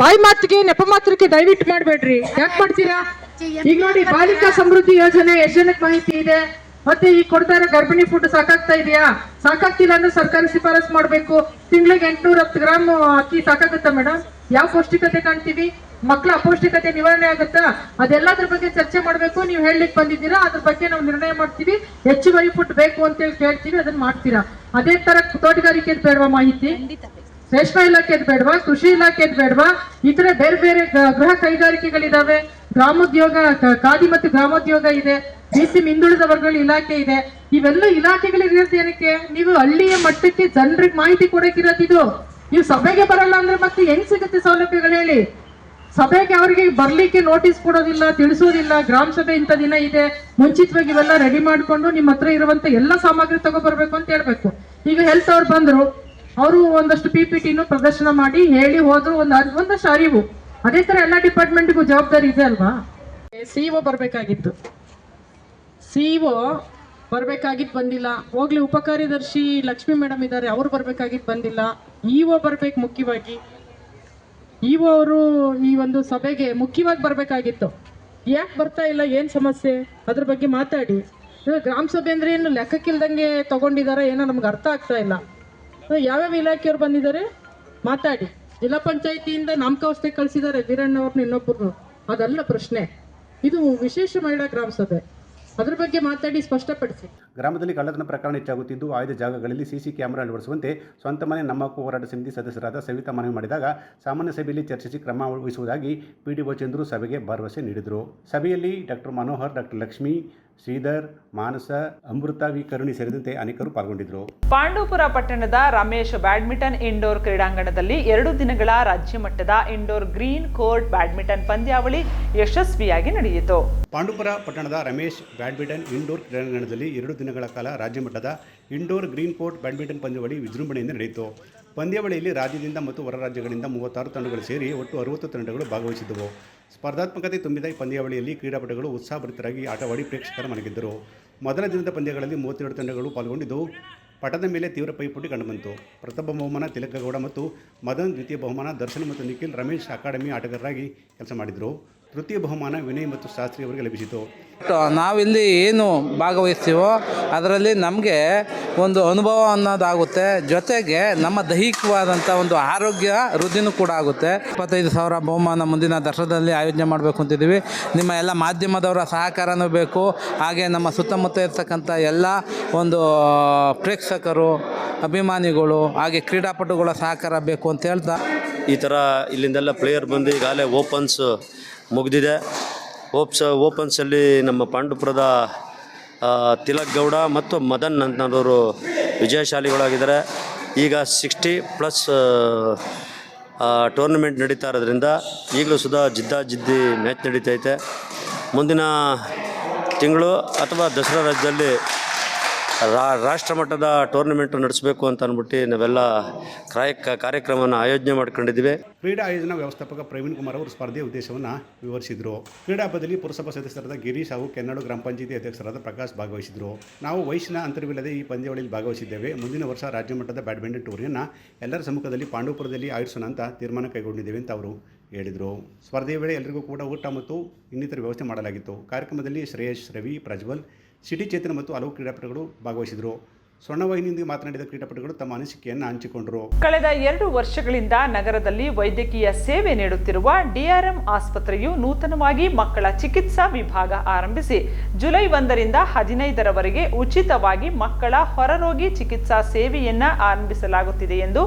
ಬಾಯಿ ಮಾತಿಗೆ, ನೆಪ ಮಾತ್ರಕ್ಕೆ ದಯವಿಟ್ಟು ಮಾಡಬೇಡ್ರಿ. ಯಾಕೆ ಮಾಡ್ತೀರಾ? ಈಗ ನೋಡಿ, ಬಾಲಿಕಾ ಸಮೃದ್ಧಿ ಯೋಜನೆ ಎಷ್ಟು ಜನಕ್ಕೆ ಮಾಹಿತಿ ಇದೆ. ಮತ್ತೆ ಈ ಕೊಡ್ತಾ ಇರೋ ಗರ್ಭಿಣಿ ಫುಡ್ ಸಾಕಾಗ್ತಾ ಇದೆಯಾ? ಸಾಕಾಗ್ತಿಲ್ಲ ಅಂದ್ರೆ ಸರ್ಕಾರಿ ಶಿಫಾರಸ್ ಮಾಡ್ಬೇಕು. ತಿಂಗಳಿಗೆ ಎಂಟ್ನೂರ ಹತ್ತು ಗ್ರಾಮ್ ಅಕ್ಕಿ ಸಾಕಾಗುತ್ತಾ ಮೇಡಮ್ ಯಾವ ಪೌಷ್ಟಿಕತೆ ಕಾಣ್ತೀವಿ? ಮಕ್ಕಳ ಅಪೌಷ್ಟಿಕತೆ ನಿವಾರಣೆ ಆಗುತ್ತಾ? ಅದೆಲ್ಲದ್ರ ಬಗ್ಗೆ ಚರ್ಚೆ ಮಾಡ್ಬೇಕು. ನೀವು ಹೇಳಲಿಕ್ಕೆ ಬಂದಿದ್ದೀರಾ? ಅದ್ರ ಬಗ್ಗೆ ನಾವು ನಿರ್ಣಯ ಮಾಡ್ತೀವಿ. ಹೆಚ್ಚುವರಿ ಫುಡ್ ಬೇಕು ಅಂತೇಳಿ ಕೇಳ್ತೀವಿ. ಅದನ್ನ ಮಾಡ್ತೀರಾ? ಅದೇ ತರ ತೋಟಗಾರಿಕೆ ಬೇಡವಾ ಮಾಹಿತಿ? ರೇಷ್ಮೆ ಇಲಾಖೆದ್ ಬೇಡವಾ? ಕೃಷಿ ಇಲಾಖೆದ್ ಬೇಡವಾ? ಇತರ ತರ ಬೇರೆ ಬೇರೆ ಗೃಹ ಕೈಗಾರಿಕೆಗಳಿದಾವೆ. ಗ್ರಾಮೋದ್ಯೋಗ ಖಾದಿ ಮತ್ತು ಗ್ರಾಮೋದ್ಯೋಗ ಇದೆ. ಬಿ ಸಿ ಹಿಂದುಳಿದ ವರ್ಗಗಳ ಇಲಾಖೆ ಇದೆ. ಇವೆಲ್ಲ ಇಲಾಖೆಗಳಿರೋದು ಏನಕ್ಕೆ? ನೀವು ಹಳ್ಳಿಯ ಮಟ್ಟಕ್ಕೆ ಜನರಿಗೆ ಮಾಹಿತಿ ಕೊಡಕ್ಕಿರೋದಿದು ನೀವು ಸಭೆಗೆ ಬರಲ್ಲ ಅಂದ್ರೆ ಮತ್ತೆ ಹೆಂಗ್ ಸಿಗುತ್ತೆ ಸೌಲಭ್ಯಗಳು ಹೇಳಿ. ಸಭೆಗೆ ಅವರಿಗೆ ಬರ್ಲಿಕ್ಕೆ ನೋಟಿಸ್ ಕೊಡೋದಿಲ್ಲ, ತಿಳಿಸೋದಿಲ್ಲ, ಗ್ರಾಮ ಸಭೆ ಇಂಥ ದಿನ ಇದೆ. ಮುಂಚಿತವಾಗಿ ಇವೆಲ್ಲ ರೆಡಿ ಮಾಡಿಕೊಂಡು ನಿಮ್ಮ ಹತ್ರ ಇರುವಂತ ಎಲ್ಲ ಸಾಮಗ್ರಿ ತಗೊಬರ್ಬೇಕು ಅಂತ ಹೇಳ್ಬೇಕು. ಈಗ ಹೆಲ್ತ್ ಅವ್ರು ಬಂದ್ರು. ಅವರು ಒಂದಷ್ಟು ಪಿ ಪಿ ಟಿನು ಪ್ರದರ್ಶನ ಮಾಡಿ ಹೇಳಿ ಹೋದ್ರು ಒಂದು ಒಂದಷ್ಟು ಅರಿವು. ಅದೇ ತರ ಎಲ್ಲ ಡಿಪಾರ್ಟ್ಮೆಂಟ್ಗೂ ಜವಾಬ್ದಾರಿ ಇದೆ ಅಲ್ವಾ? ಸಿಇಒ ಬರ್ಬೇಕಾಗಿತ್ತು. ಸಿಇಒ ಬರಬೇಕಾಗಿತ್ತು ಬಂದಿಲ್ಲ. ಹೋಗ್ಲಿ ಉಪಕಾರ್ಯದರ್ಶಿ ಲಕ್ಷ್ಮಿ ಮೇಡಮ್ ಇದ್ದಾರೆ ಅವ್ರು ಬರಬೇಕಾಗಿತ್ತು ಬಂದಿಲ್ಲ. ಇಒ ಬರ್ಬೇಕು ಮುಖ್ಯವಾಗಿ. ಇಒ ಅವರು ಈ ಒಂದು ಸಭೆಗೆ ಮುಖ್ಯವಾಗಿ ಬರಬೇಕಾಗಿತ್ತು. ಯಾಕೆ ಬರ್ತಾ ಇಲ್ಲ, ಏನು ಸಮಸ್ಯೆ? ಅದ್ರ ಬಗ್ಗೆ ಮಾತಾಡಿ. ಗ್ರಾಮ ಸಭೆ ಅಂದ್ರೆ ಏನು ಲೆಕ್ಕಕ್ಕಿಲ್ದಂಗೆ ತಗೊಂಡಿದಾರ ಏನೋ ನಮ್ಗೆ ಅರ್ಥ ಆಗ್ತಾ ಇಲ್ಲ. ಯಾವ್ಯಾವ ಇಲಾಖೆಯವ್ರು ಬಂದಿದ್ದಾರೆ? ಮಾತಾಡಿ. ಜಿಲ್ಲಾ ಪಂಚಾಯತಿಯಿಂದ ನಾಮಕಾವಸ್ಥೆ ಕಳಿಸಿದ್ದಾರೆ ವೀರಣ್ಣ ಅವ್ರನ್ನ ಇನ್ನೊಬ್ಬರು ಅದಲ್ಲ ಪ್ರಶ್ನೆ. ಇದು ವಿಶೇಷ ಮಹಿಳಾ ಗ್ರಾಮ ಸಭೆ. ಅದ್ರ ಬಗ್ಗೆ ಮಾತಾಡಿ, ಸ್ಪಷ್ಟಪಡಿಸಿ. ಗ್ರಾಮದಲ್ಲಿ ಕಳ್ಳತನ ಪ್ರಕರಣ ಹೆಚ್ಚಾಗುತ್ತಿದ್ದು ಆಯ್ದ ಜಾಗಗಳಲ್ಲಿ ಸಿಸಿ ಕ್ಯಾಮೆರಾ ಅಳವಡಿಸುವಂತೆ ಸ್ವಂತ ಮನೆ ನಮ್ಮ ಹಕ್ಕು ಹೋರಾಟ ಸಮಿತಿ ಸದಸ್ಯರಾದ ಸವಿತಾ ಮನವಿ ಮಾಡಿದಾಗ ಸಾಮಾನ್ಯ ಸಭೆಯಲ್ಲಿ ಚರ್ಚಿಸಿ ಕ್ರಮ ವಹಿಸುವುದಾಗಿ ಪಿಡಿಒ ಚಂದ್ರು ಸಭೆಗೆ ಭರವಸೆ ನೀಡಿದರು. ಸಭೆಯಲ್ಲಿ doctor Manohar doctor Lakshmi Sridhar Manasa Amrutha V Karuni ಸೇರಿದಂತೆ ಅನೇಕರು ಪಾಲ್ಗೊಂಡಿದ್ದರು ಪಾಂಡವಪುರ ಪಟ್ಟಣದ ರಮೇಶ್ ಬ್ಯಾಡ್ಮಿಂಟನ್ ಇಂಡೋರ್ ಕ್ರೀಡಾಂಗಣದಲ್ಲಿ ಎರಡು ದಿನಗಳ ರಾಜ್ಯ ಮಟ್ಟದ ಇಂಡೋರ್ ಗ್ರೀನ್ ಕೋರ್ಟ್ ಬ್ಯಾಡ್ಮಿಂಟನ್ ಪಂದ್ಯಾವಳಿ ಯಶಸ್ವಿಯಾಗಿ ನಡೆಯಿತು. ಪಾಂಡವಪುರ ಪಟ್ಟಣದ ರಮೇಶ್ ಬ್ಯಾಡ್ಮಿಂಟನ್ ಇಂಡೋರ್ ಕ್ರೀಡಾಂಗಣದಲ್ಲಿ ಎರಡು ದಿನಗಳ ಕಾಲ ರಾಜ್ಯ ಮಟ್ಟದ ಇಂಡೋರ್ ಗ್ರೀನ್ ಕೋರ್ಟ್ ಬ್ಯಾಡ್ಮಿಂಟನ್ ಪಂದ್ಯಾವಳಿ ವಿಜೃಂಭಣೆಯಿಂದ ನಡೆಯಿತು. ಪಂದ್ಯಾವಳಿಯಲ್ಲಿ ರಾಜ್ಯದಿಂದ ಮತ್ತು ಹೊರ ರಾಜ್ಯಗಳಿಂದ ಮೂವತ್ತಾರು ತಂಡಗಳು ಸೇರಿ ಒಟ್ಟು ಅರವತ್ತು ತಂಡಗಳು ಭಾಗವಹಿಸಿದ್ದವು. ಸ್ಪರ್ಧಾತ್ಮಕತೆ ತುಂಬಿದ ಈ ಪಂದ್ಯಾವಳಿಯಲ್ಲಿ ಕ್ರೀಡಾಪಟುಗಳು ಉತ್ಸಾಹಭರಿತರಾಗಿ ಆಟವಾಡಿ ಪ್ರೇಕ್ಷಕರ ಮನಗಿದ್ದರು. ಮೊದಲ ದಿನದ ಪಂದ್ಯಗಳಲ್ಲಿ ಮೂವತ್ತೆರಡು ತಂಡಗಳು ಪಾಲ್ಗೊಂಡಿದ್ದು, ಪಟದ ಮೇಲೆ ತೀವ್ರ ಪೈಪೋಟಿ ಕಂಡುಬಂತು. ಪ್ರಥಮ ಬಹುಮಾನ ತಿಲಕಗೌಡ ಮತ್ತು ಮದನ್ ದ್ವಿತೀಯ ಬಹುಮಾನ ದರ್ಶನ್ ಮತ್ತು ನಿಖಿಲ್ ರಮೇಶ್ ಅಕಾಡೆಮಿ ಆಟಗಾರರಾಗಿ ಕೆಲಸ ಮಾಡಿದರು. ತೃತೀಯ ಬಹುಮಾನ ವಿನಯ್ ಮತ್ತು ಶಾಸ್ತ್ರಿ ಅವರಿಗೆ ಲಭಿಸಿತು. ನಾವಿಲ್ಲಿ ಏನು ಭಾಗವಹಿಸ್ತೀವೋ ಅದರಲ್ಲಿ ನಮಗೆ ಒಂದು ಅನುಭವ ಅನ್ನೋದಾಗುತ್ತೆ. ಜೊತೆಗೆ ನಮ್ಮ ದೈಹಿಕವಾದಂಥ ಒಂದು ಆರೋಗ್ಯ ವೃದ್ಧಿನೂ ಕೂಡ ಆಗುತ್ತೆ. ಇಪ್ಪತ್ತೈದು ಸಾವಿರ ಬಹುಮಾನ ಮುಂದಿನ ದರ್ಶನದಲ್ಲಿ ಆಯೋಜನೆ ಮಾಡಬೇಕು ಅಂತಿದ್ದೀವಿ. ನಿಮ್ಮ ಎಲ್ಲ ಮಾಧ್ಯಮದವರ ಸಹಕಾರನೂ ಬೇಕು. ಹಾಗೆ ನಮ್ಮ ಸುತ್ತಮುತ್ತ ಇರ್ತಕ್ಕಂಥ ಎಲ್ಲ ಒಂದು ಪ್ರೇಕ್ಷಕರು ಅಭಿಮಾನಿಗಳು ಹಾಗೆ ಕ್ರೀಡಾಪಟುಗಳ ಸಹಕಾರ ಬೇಕು ಅಂತ ಹೇಳ್ತಾ ಈ ಥರ ಇಲ್ಲಿಂದೆಲ್ಲ ಪ್ಲೇಯರ್ ಬಂದು ಈಗಾಗಲೇ ಓಪನ್ಸ್ ಮುಗಿದಿದೆ. ಓಪ್ಸ ಓಪನ್ಸಲ್ಲಿ ನಮ್ಮ ಪಾಂಡುಪುರದ ತಿಲಕ್ ಗೌಡ ಮತ್ತು ಮದನ್ ಅಂತನವರು ವಿಜಯಶಾಲಿಗಳಾಗಿದ್ದಾರೆ. ಈಗ ಸಿಕ್ಸ್ಟಿ ಪ್ಲಸ್ ಟೂರ್ನಮೆಂಟ್ ನಡೀತಾ ಇರೋದ್ರಿಂದ ಈಗಲೂ ಸುಧಾ ಜಿದ್ದಾಜಿದ್ದಿ ಮ್ಯಾಚ್ ನಡೀತೈತೆ. ಮುಂದಿನ ತಿಂಗಳು ಅಥವಾ ದಸರಾ ರಾಜ್ಯದಲ್ಲಿ ರಾ ರಾಷ್ಟ್ರ ಮಟ್ಟದ ಟೂರ್ನಮೆಂಟ್ ನಡೆಸಬೇಕು ಅಂತ ಅಂದ್ಬಿಟ್ಟು ನಾವೆಲ್ಲ ಕ್ರಾಯ ಕಾರ್ಯಕ್ರಮವನ್ನು ಆಯೋಜನೆ ಮಾಡ್ಕೊಂಡಿದ್ದೀವಿ. ಕ್ರೀಡಾ ಆಯೋಜನಾ ವ್ಯವಸ್ಥಾಪಕ ಪ್ರವೀಣ್ ಕುಮಾರ್ ಅವರು ಸ್ಪರ್ಧೆಯ ಉದ್ದೇಶವನ್ನು ವಿವರಿಸಿದರು. ಕ್ರೀಡಾಪದಲ್ಲಿ ಪುರಸಭಾ ಸದಸ್ಯರಾದ ಗಿರೀಶ್ ಹಾಗೂ ಕೆನ್ನಡು ಗ್ರಾಮ ಪಂಚಾಯಿತಿ ಅಧ್ಯಕ್ಷರಾದ ಪ್ರಕಾಶ್ ಭಾಗವಹಿಸಿದರು. ನಾವು ವಯಸ್ಸಿನ ಅಂತರವಿಲ್ಲದೆ ಈ ಪಂದ್ಯಾವಳಿಯಲ್ಲಿ ಭಾಗವಹಿಸಿದ್ದೇವೆ. ಮುಂದಿನ ವರ್ಷ ರಾಜ್ಯ ಮಟ್ಟದ ಬ್ಯಾಡ್ಮಿಂಟನ್ ಟೂರ್ನಿಯನ್ನು ಎಲ್ಲರ ಸಮ್ಮುಖದಲ್ಲಿ ಪಾಂಡವಪುರದಲ್ಲಿ ಆಯೋಜಿಸೋಣ ಅಂತ ತೀರ್ಮಾನ ಕೈಗೊಂಡಿದ್ದೇವೆ ಅಂತ ಅವರು ಹೇಳಿದರು. ಸ್ಪರ್ಧೆಯ ವೇಳೆ ಎಲ್ಲರಿಗೂ ಕೂಡ ಊಟ ಮತ್ತು ಇನ್ನಿತರ ವ್ಯವಸ್ಥೆ ಮಾಡಲಾಗಿತ್ತು. ಕಾರ್ಯಕ್ರಮದಲ್ಲಿ ಶ್ರೇಯಸ್, ರವಿ, ಪ್ರಜ್ವಲ್ ಸಿಟಿ ಚೇತನ ಮತ್ತು ಹಲವು ಕ್ರೀಡಾಪಟುಗಳು ಭಾಗವಹಿಸಿದರು. ಸ್ವರ್ಣವಾಹಿನಿಯೊಂದಿಗೆ ಮಾತನಾಡಿದ ಕ್ರೀಡಾಪಟುಗಳು ತಮ್ಮ ಅನಿಸಿಕೆಯನ್ನು ಹಂಚಿಕೊಂಡರು. ಕಳೆದ ಎರಡು ವರ್ಷಗಳಿಂದ ನಗರದಲ್ಲಿ ವೈದ್ಯಕೀಯ ಸೇವೆ ನೀಡುತ್ತಿರುವ ಡಿಆರ್ಎಂ ಆಸ್ಪತ್ರೆಯು ನೂತನವಾಗಿ ಮಕ್ಕಳ ಚಿಕಿತ್ಸಾ ವಿಭಾಗ ಆರಂಭಿಸಿ, ಜುಲೈ ಒಂದರಿಂದ ಹದಿನೈದರವರೆಗೆ ಉಚಿತವಾಗಿ ಮಕ್ಕಳ ಹೊರರೋಗಿ ಚಿಕಿತ್ಸಾ ಸೇವೆಯನ್ನು ಆರಂಭಿಸಲಾಗುತ್ತಿದೆ ಎಂದು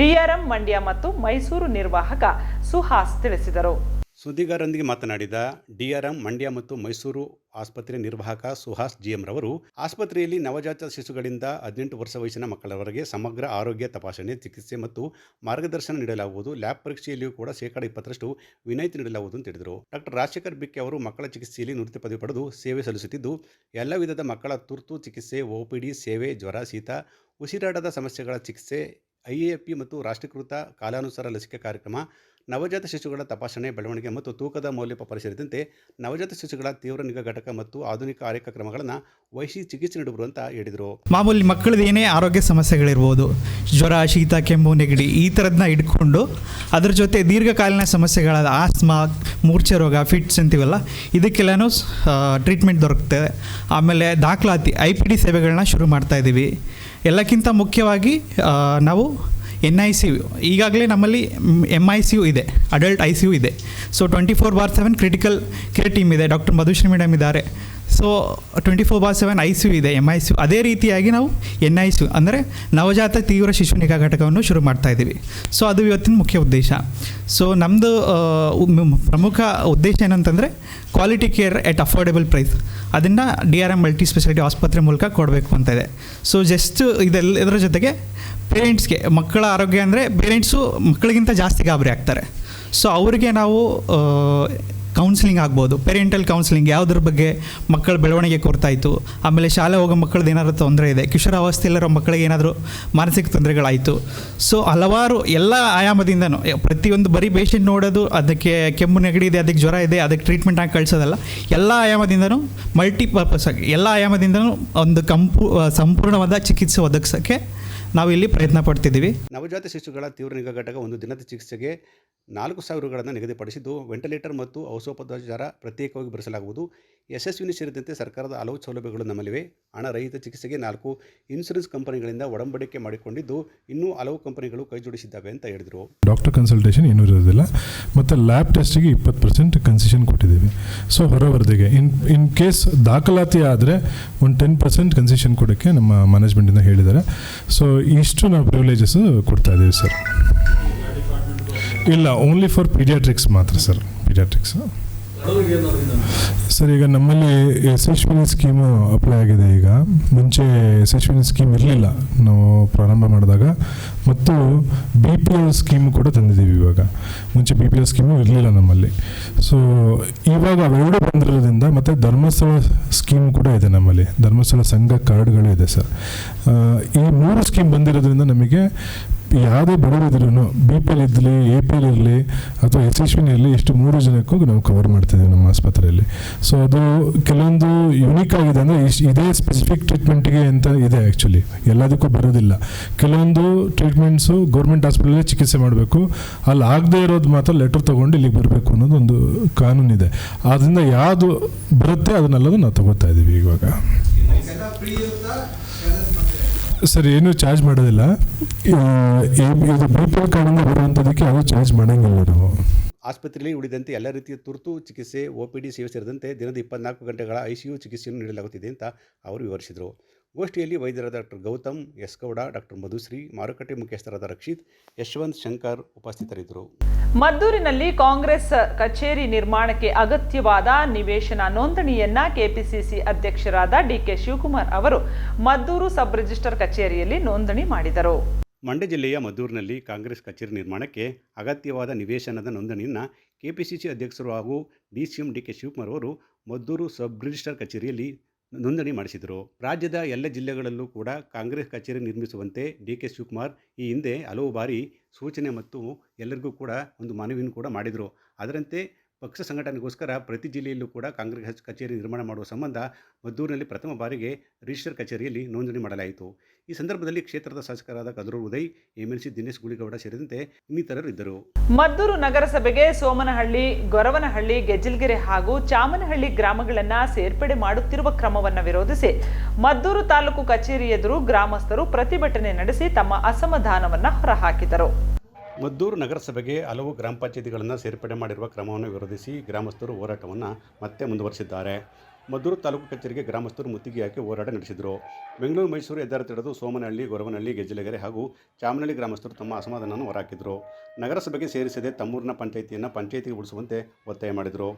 ಡಿಆರ್ಎಂ ಮಂಡ್ಯ ಮತ್ತು ಮೈಸೂರು ನಿರ್ವಾಹಕ ಸುಹಾಸ್ ತಿಳಿಸಿದರು. ಸುದ್ದಿಗಾರರೊಂದಿಗೆ ಮಾತನಾಡಿದ ಡಿಆರ್ಎಂ ಮಂಡ್ಯ ಮತ್ತು ಮೈಸೂರು ಆಸ್ಪತ್ರೆ ನಿರ್ವಾಹಕ ಸುಹಾಸ್ ಜಿಎಂ ರವರು ಆಸ್ಪತ್ರೆಯಲ್ಲಿ ನವಜಾತ ಶಿಶುಗಳಿಂದ ಹದಿನೆಂಟು ವರ್ಷ ವಯಸ್ಸಿನ ಮಕ್ಕಳವರೆಗೆ ಸಮಗ್ರ ಆರೋಗ್ಯ ತಪಾಸಣೆ, ಚಿಕಿತ್ಸೆ ಮತ್ತು ಮಾರ್ಗದರ್ಶನ ನೀಡಲಾಗುವುದು. ಲ್ಯಾಬ್ ಪರೀಕ್ಷೆಯಲ್ಲಿಯೂ ಕೂಡ ಶೇಕಡ ಇಪ್ಪತ್ತರಷ್ಟು ವಿನಾಯಿತಿ ನೀಡಲಾಗುವುದು ಅಂತ ಹೇಳಿದರು. ಡಾಕ್ಟರ್ ರಾಜಶೇಖರ್ ಬಿಕ್ಕೆ ಅವರು ಮಕ್ಕಳ ಚಿಕಿತ್ಸೆಯಲ್ಲಿ ನುರಿತ ಪದವಿ ಪಡೆದು ಸೇವೆ ಸಲ್ಲಿಸುತ್ತಿದ್ದು, ಎಲ್ಲ ವಿಧದ ಮಕ್ಕಳ ತುರ್ತು ಚಿಕಿತ್ಸೆ ಓಪಿಡಿ ಸೇವೆ, ಜ್ವರ, ಶೀತ, ಉಸಿರಾಟದ ಸಮಸ್ಯೆಗಳ ಚಿಕಿತ್ಸೆ ಐಎಎಫ್ಪಿ ಮತ್ತು ರಾಷ್ಟ್ರೀಕೃತ ಕಾಲಾನುಸಾರ ಲಸಿಕೆ ಕಾರ್ಯಕ್ರಮ ನವಜಾತ ಶಿಶುಗಳ ತಪಾಸಣೆ, ಬೆಳವಣಿಗೆ ಮತ್ತು ತೂಕದ ಮೌಲ್ಯ ಸೇರಿದಂತೆ ನವಜಾತ ಶಿಶುಗಳ ತೀವ್ರ ನಿಗಾ ಘಟಕ ಮತ್ತು ಆಧುನಿಕ ಆರೈಕೆ ಕ್ರಮಗಳನ್ನು ವಹಿಸಿ ಚಿಕಿತ್ಸೆ ನೀಡುವರು ಅಂತ ಹೇಳಿದರು. ಮಾಮೂಲಿ ಮಕ್ಕಳದ್ದು ಏನೇ ಆರೋಗ್ಯ ಸಮಸ್ಯೆಗಳಿರ್ಬೋದು, ಜ್ವರ, ಶೀತ, ಕೆಮ್ಮು, ನೆಗಡಿ ಈ ಥರದನ್ನ ಇಟ್ಕೊಂಡು ಅದರ ಜೊತೆ ದೀರ್ಘಕಾಲೀನ ಸಮಸ್ಯೆಗಳಾದ ಆಸ್ಮಾ, ಮೂರ್ಛೆ ರೋಗ, ಫಿಟ್ಸ್ ಅಂತೀವಲ್ಲ, ಇದಕ್ಕೆಲ್ಲನೂ ಟ್ರೀಟ್ಮೆಂಟ್ ದೊರಕುತ್ತೆ ಆಮೇಲೆ ದಾಖಲಾತಿ, ಐ ಪಿ ಡಿ ಸೇವೆಗಳನ್ನ ಶುರು ಮಾಡ್ತಾ ಇದ್ದೀವಿ ಎಲ್ಲಕ್ಕಿಂತ ಮುಖ್ಯವಾಗಿ ನಾವು ಎನ್ ಐ ಸಿ ಯು ಈಗಾಗಲೇ ನಮ್ಮಲ್ಲಿ ಎಂ ಐ ಸಿ ಯು ಇದೆ ಅಡಲ್ಟ್ ಐ ಸಿ ಯು ಇದೆ. So twenty four bar seven critical care team ಇದೆ. ಡಾಕ್ಟರ್ ಮಧುಶ್ರೀ ಮೇಡಮ್ ಇದ್ದಾರೆ. So twenty four bar seven I C ಇದೆ ಎಂ ಐ ಸಿ ಅದೇ ರೀತಿಯಾಗಿ ನಾವು ಎನ್ ಐ ಸಿ ಅಂದರೆ ನವಜಾತ ತೀವ್ರ ಶಿಶು ನಿಗಾ ಘಟಕವನ್ನು ಶುರು ಮಾಡ್ತಾ ಇದ್ದೀವಿ. ಸೊ ಅದು ಇವತ್ತಿನ ಮುಖ್ಯ ಉದ್ದೇಶ. ಸೊ ನಮ್ಮದು ಪ್ರಮುಖ ಉದ್ದೇಶ ಏನಂತಂದರೆ quality care at affordable price ಅದನ್ನು D R M multi specialty ಆಸ್ಪತ್ರೆ ಮೂಲಕ ಕೊಡಬೇಕು ಅಂತ ಇದೆ. ಸೊ ಜಸ್ಟ್ ಇದೆಲ್ಲ, ಇದರ ಜೊತೆಗೆ ಪೇರೆಂಟ್ಸ್ಗೆ ಮಕ್ಕಳ ಆರೋಗ್ಯ ಅಂದರೆ ಪೇರೆಂಟ್ಸು ಮಕ್ಕಳಿಗಿಂತ ಜಾಸ್ತಿ ಗಾಬರಿ ಆಗ್ತಾರೆ. ಸೊ ಅವರಿಗೆ ನಾವು ಕೌನ್ಸಿಲಿಂಗ್ ಆಗ್ಬೋದು. ಪೇರೆಂಟಲ್ ಕೌನ್ಸಿಲಿಂಗ್ ಯಾವುದ್ರ ಬಗ್ಗೆ ಮಕ್ಕಳ ಬೆಳವಣಿಗೆ ಕೊರ್ತಾಯಿತು. ಆಮೇಲೆ ಶಾಲೆ ಹೋಗೋ ಮಕ್ಕಳದ್ದು ಏನಾದರೂ ತೊಂದರೆ ಇದೆ. ಕಿಶೋರಾವಸ್ಥೆಯಲ್ಲಿರೋ ಮಕ್ಕಳಿಗೆ ಏನಾದರೂ ಮಾನಸಿಕ ತೊಂದರೆಗಳಾಯಿತು. ಸೊ ಹಲವಾರು ಎಲ್ಲ ಆಯಾಮದಿಂದನೂ ಪ್ರತಿಯೊಂದು ಬರೀ ಪೇಷಂಟ್ ನೋಡೋದು, ಅದಕ್ಕೆ ಕೆಮ್ಮು ನೆಗಡಿ ಇದೆ, ಅದಕ್ಕೆ ಜ್ವರ ಇದೆ, ಅದಕ್ಕೆ ಟ್ರೀಟ್ಮೆಂಟ್ ಆಗಿ ಕಳಿಸೋದಲ್ಲ. ಎಲ್ಲ ಆಯಾಮದಿಂದನೂ ಮಲ್ಟಿಪರ್ಪಸ್ ಆಗಿ, ಎಲ್ಲ ಆಯಾಮದಿಂದನೂ ಒಂದು ಕಂಪು ಸಂಪೂರ್ಣವಾದ ಚಿಕಿತ್ಸೆ ಒದಗಿಸೋಕ್ಕೆ ನಾವು ಇಲ್ಲಿ ಪ್ರಯತ್ನ ಪಡ್ತಿದ್ದೀವಿ. ನವಜಾತ ಶಿಶುಗಳ ತೀವ್ರ ನಿಗಾ ಘಟಕ ಒಂದು ದಿನದ ಚಿಕಿತ್ಸೆಗೆ ನಾಲ್ಕು ಸಾವಿರಗಳನ್ನು ನಿಗದಿಪಡಿಸಿದ್ದು ವೆಂಟಿಲೇಟರ್ ಮತ್ತು ಔಷಧೋಪಚಾರ ಪ್ರತ್ಯೇಕವಾಗಿ ಭರಿಸಲಾಗುವುದು. ಯಶಸ್ವಿನಿ ಸೇರಿದಂತೆ ಸರ್ಕಾರದ ಹಲವು ಸೌಲಭ್ಯಗಳು ನಮ್ಮಲ್ಲಿವೆ. ಹಣ ರಹಿತ ಚಿಕಿತ್ಸೆಗೆ ನಾಲ್ಕು ಇನ್ಶೂರೆನ್ಸ್ ಕಂಪನಿಗಳಿಂದ ಒಡಂಬಡಿಕೆ ಮಾಡಿಕೊಂಡಿದ್ದು ಇನ್ನೂ ಹಲವು ಕಂಪನಿಗಳು ಕೈಜೋಡಿಸಿದ್ದಾವೆ ಅಂತ ಹೇಳಿದರು. ಡಾಕ್ಟರ್ ಕನ್ಸಲ್ಟೇಷನ್ ಏನೂ ಇರೋದಿಲ್ಲ. ಮತ್ತು ಲ್ಯಾಬ್ ಟೆಸ್ಟಿಗೆ ಇಪ್ಪತ್ತು ಪರ್ಸೆಂಟ್ ಕನ್ಸೆಷನ್ ಕೊಟ್ಟಿದ್ದೀವಿ. ಸೊ ಹೊರವರದಿಗೆ. ಇನ್ ಇನ್ ಕೇಸ್ ದಾಖಲಾತಿ ಆದರೆ ಒಂದು ಟೆನ್ ಪರ್ಸೆಂಟ್ ಕನ್ಸೆಷನ್ ಕೊಡೋಕ್ಕೆ ನಮ್ಮ ಮ್ಯಾನೇಜ್ಮೆಂಟಿಂದ ಹೇಳಿದ್ದಾರೆ. ಸೊ ಇಷ್ಟು ನಾವು ಪ್ರಿವಿಲೇಜಸ್ ಕೊಡ್ತಾ ಇದ್ದೀವಿ ಸರ್ ಇಲ್ಲ ಓನ್ಲಿ ಫಾರ್ ಪೀಡಿಯಾಟ್ರಿಕ್ಸ್ ಮಾತ್ರ ಸರ್ ಪೀಡಿಯಾಟ್ರಿಕ್ಸ್ ಸರ್ ಈಗ ನಮ್ಮಲ್ಲಿ ಯಶಸ್ವಿನಿ ಸ್ಕೀಮು ಅಪ್ಲೈ ಆಗಿದೆ ಈಗ. ಮುಂಚೆ ಯಶಸ್ವಿನಿ ಸ್ಕೀಮ್ ಇರಲಿಲ್ಲ. ನಾವು ಪ್ರಾರಂಭ ಮಾಡಿದಾಗ. ಮತ್ತು ಬಿ ಪಿ ಎಲ್ ಸ್ಕೀಮ್ ಕೂಡ ತಂದಿದ್ದೀವಿ ಇವಾಗ. ಮುಂಚೆ ಬಿ ಪಿ ಎಲ್ ಸ್ಕೀಮು ಇರಲಿಲ್ಲ ನಮ್ಮಲ್ಲಿ. ಸೊ ಇವಾಗ ಅವೆರಡು ಬಂದಿರೋದ್ರಿಂದ ಮತ್ತು ಧರ್ಮಸ್ಥಳ ಸ್ಕೀಮ್ ಕೂಡ ಇದೆ ನಮ್ಮಲ್ಲಿ. ಧರ್ಮಸ್ಥಳ ಸಂಘ ಕಾರ್ಡ್ಗಳು ಇದೆ ಸರ್ ಈ ಮೂರು ಸ್ಕೀಮ್ ಬಂದಿರೋದ್ರಿಂದ ನಮಗೆ ಯಾವುದೇ ಬಡವರಿದ್ರೂ ಬಿ ಪಿ ಎಲ್ ಇದ್ದಲ್ಲಿ ಎ ಪಿ ಎಲ್ ಇರಲಿ ಅಥವಾ ಯಶಸ್ವಿನಿ ಇರಲಿ ಇಷ್ಟು ಮೂರು ಜನಕ್ಕೂ ನಾವು ಕವರ್ ಮಾಡ್ತಿದ್ದೀವಿ ನಮ್ಮ ಆಸ್ಪತ್ರೆಯಲ್ಲಿ. ಸೊ ಅದು ಕೆಲವೊಂದು ಯುನೀಕ್ ಆಗಿದೆ ಅಂದರೆ ಇಷ್ಟು ಇದೇ ಸ್ಪೆಸಿಫಿಕ್ ಟ್ರೀಟ್ಮೆಂಟಿಗೆ ಅಂತ ಇದೆ ಆ್ಯಕ್ಚುಲಿ ಎಲ್ಲದಕ್ಕೂ ಬರೋದಿಲ್ಲ. ಕೆಲವೊಂದು ಟ್ರೀಟ್ಮೆಂಟ್ಸು ಗೌರ್ಮೆಂಟ್ ಹಾಸ್ಪಿಟಲಲ್ಲಿ ಚಿಕಿತ್ಸೆ ಮಾಡಬೇಕು. ಅಲ್ಲಿ ಆಗದೇ ಇರೋದು ಮಾತ್ರ ಲೆಟರ್ ತೊಗೊಂಡು ಇಲ್ಲಿಗೆ ಬರಬೇಕು ಅನ್ನೋದು ಒಂದು ಕಾನೂನಿದೆ. ಆದ್ದರಿಂದ ಯಾವುದು ಬರುತ್ತೆ ಅದನ್ನೆಲ್ಲದು ನಾವು ತಗೋತಾ ಇದ್ದೀವಿ ಇವಾಗ. ಸರ್, ಏನು ಚಾರ್ಜ್ ಮಾಡೋದಿಲ್ಲ. ಇದು ಬಿ ಪಿ ಎಲ್ ಕಾರ್ಡಿಂದ ಬರುವಂಥದ್ದಕ್ಕೆ ಅದು ಚಾರ್ಜ್ ಮಾಡೋಂಗಿಲ್ಲ ನಾವು. ಆಸ್ಪತ್ರೆಯಲ್ಲಿ ಉಳಿದಂತೆ ಎಲ್ಲ ರೀತಿಯ ತುರ್ತು ಚಿಕಿತ್ಸೆ, ಒ ಪಿ ಡಿ ಸೇವೆ ಸೇರಿದಂತೆ ದಿನದ ಇಪ್ಪತ್ನಾಲ್ಕು ಗಂಟೆಗಳ ಐ ಸಿ ಯು ಚಿಕಿತ್ಸೆಯನ್ನು ನೀಡಲಾಗುತ್ತಿದೆ ಅಂತ ಅವರು ವಿವರಿಸಿದರು. ಗೋಷ್ಠಿಯಲ್ಲಿ ವೈದ್ಯರಾದ doctor Gautham S Gowda doctor Madhushree ಮಾರುಕಟ್ಟೆ ಮುಖ್ಯಸ್ಥರಾದ ರಕ್ಷಿತ್ ಯಶವಂತ್ ಶಂಕರ್ ಉಪಸ್ಥಿತರಿದ್ದರು. ಮದ್ದೂರಿನಲ್ಲಿ ಕಾಂಗ್ರೆಸ್ ಕಚೇರಿ ನಿರ್ಮಾಣಕ್ಕೆ ಅಗತ್ಯವಾದ ನಿವೇಶನ ನೋಂದಣಿಯನ್ನ ಕೆಪಿಸಿಸಿ ಅಧ್ಯಕ್ಷರಾದ ಡಿಕೆ ಶಿವಕುಮಾರ್ ಅವರು ಮದ್ದೂರು ಸಬ್ ರಿಜಿಸ್ಟರ್ ಕಚೇರಿಯಲ್ಲಿ ನೋಂದಣಿ ಮಾಡಿದರು. ಮಂಡ್ಯ ಜಿಲ್ಲೆಯ ಮದ್ದೂರಿನಲ್ಲಿ ಕಾಂಗ್ರೆಸ್ ಕಚೇರಿ ನಿರ್ಮಾಣಕ್ಕೆ ಅಗತ್ಯವಾದ ನಿವೇಶನದ ನೋಂದಣಿಯನ್ನು ಕೆಪಿಸಿಸಿ ಅಧ್ಯಕ್ಷರು ಹಾಗೂ D C M D K Shivakumar ಅವರು ಮದ್ದೂರು ಸಬ್ ರಿಜಿಸ್ಟರ್ ಕಚೇರಿಯಲ್ಲಿ ನೋಂದಣಿ ಮಾಡಿಸಿದರು. ರಾಜ್ಯದ ಎಲ್ಲ ಜಿಲ್ಲೆಗಳಲ್ಲೂ ಕೂಡ ಕಾಂಗ್ರೆಸ್ ಕಚೇರಿ ನಿರ್ಮಿಸುವಂತೆ ಡಿ ಕೆ ಶಿವಕುಮಾರ್ ಈ ಹಿಂದೆ ಹಲವು ಬಾರಿ ಸೂಚನೆ ಮತ್ತು ಎಲ್ಲರಿಗೂ ಕೂಡ ಒಂದು ಮನವಿಯನ್ನು ಕೂಡ ಮಾಡಿದರು. ಅದರಂತೆ ಪಕ್ಷ ಸಂಘಟನೆಗೋಸ್ಕರ ಪ್ರತಿ ಜಿಲ್ಲೆಯಲ್ಲೂ ಕೂಡ ಕಾಂಗ್ರೆಸ್ ಕಚೇರಿ ನಿರ್ಮಾಣ ಮಾಡುವ ಸಂಬಂಧ ಮದ್ದೂರಿನಲ್ಲಿ ಪ್ರಥಮ ಬಾರಿಗೆ ರಿಜಿಸ್ಟರ್ ಕಚೇರಿಯಲ್ಲಿ ನೋಂದಣಿ ಮಾಡಲಾಯಿತು. ಈ ಸಂದರ್ಭದಲ್ಲಿ ಕ್ಷೇತ್ರದ ಶಾಸಕರಾದ ಕದೂರು ಉದಯ್ ಎಂಎಲ್ಸಿ ದಿನೇಶ್ ಗುಳಿಗೌಡ ಸೇರಿದಂತೆ ಇನ್ನಿತರರು ಇದ್ದರು. ಮದ್ದೂರು ನಗರಸಭೆಗೆ ಸೋಮನಹಳ್ಳಿ ಗೊರವನಹಳ್ಳಿ ಗೆಜ್ಜಲ್ಗೆರೆ ಹಾಗೂ ಚಾಮನಹಳ್ಳಿ ಗ್ರಾಮಗಳನ್ನು ಸೇರ್ಪಡೆ ಮಾಡುತ್ತಿರುವ ಕ್ರಮವನ್ನು ವಿರೋಧಿಸಿ ಮದ್ದೂರು ತಾಲೂಕು ಕಚೇರಿ ಎದುರು ಗ್ರಾಮಸ್ಥರು ಪ್ರತಿಭಟನೆ ನಡೆಸಿ ತಮ್ಮ ಅಸಮಾಧಾನವನ್ನು ಹೊರಹಾಕಿದರು. ಮದ್ದೂರು ನಗರಸಭೆಗೆ ಹಲವು ಗ್ರಾಮ ಪಂಚಾಯತಿಗಳನ್ನು ಸೇರ್ಪಡೆ ಮಾಡಿರುವ ಕ್ರಮವನ್ನು ವಿರೋಧಿಸಿ ಗ್ರಾಮಸ್ಥರು ಹೋರಾಟವನ್ನು ಮತ್ತೆ ಮುಂದುವರಿಸಿದ್ದಾರೆ. ಮದ್ದೂರು ತಾಲೂಕು ಕಚೇರಿಗೆ ಗ್ರಾಮಸ್ಥರು ಮುತ್ತಿಗೆ ಹಾಕಿ ಹೋರಾಟ ನಡೆಸಿದರು. ಬೆಂಗಳೂರು, ಮೈಸೂರು ಎದ್ದಾರ ತಡೆದು ಸೋಮನಹಳ್ಳಿ, ಗೊರವನಹಳ್ಳಿ, ಗೆಜ್ಜಲಗೆರೆ ಹಾಗೂ ಚಾಮನಹಳ್ಳಿ ಗ್ರಾಮಸ್ಥರು ತಮ್ಮ ಅಸಮಾಧಾನವನ್ನು ಹೊರಹಾಕಿದರು ನಗರಸಭೆಗೆ ಸೇರಿಸದೆ ತಮ್ಮೂರಿನ ಪಂಚಾಯಿತಿಯನ್ನು ಪಂಚಾಯಿತಿಗೆ ಉಳಿಸುವಂತೆ ಒತ್ತಾಯ ಮಾಡಿದರು.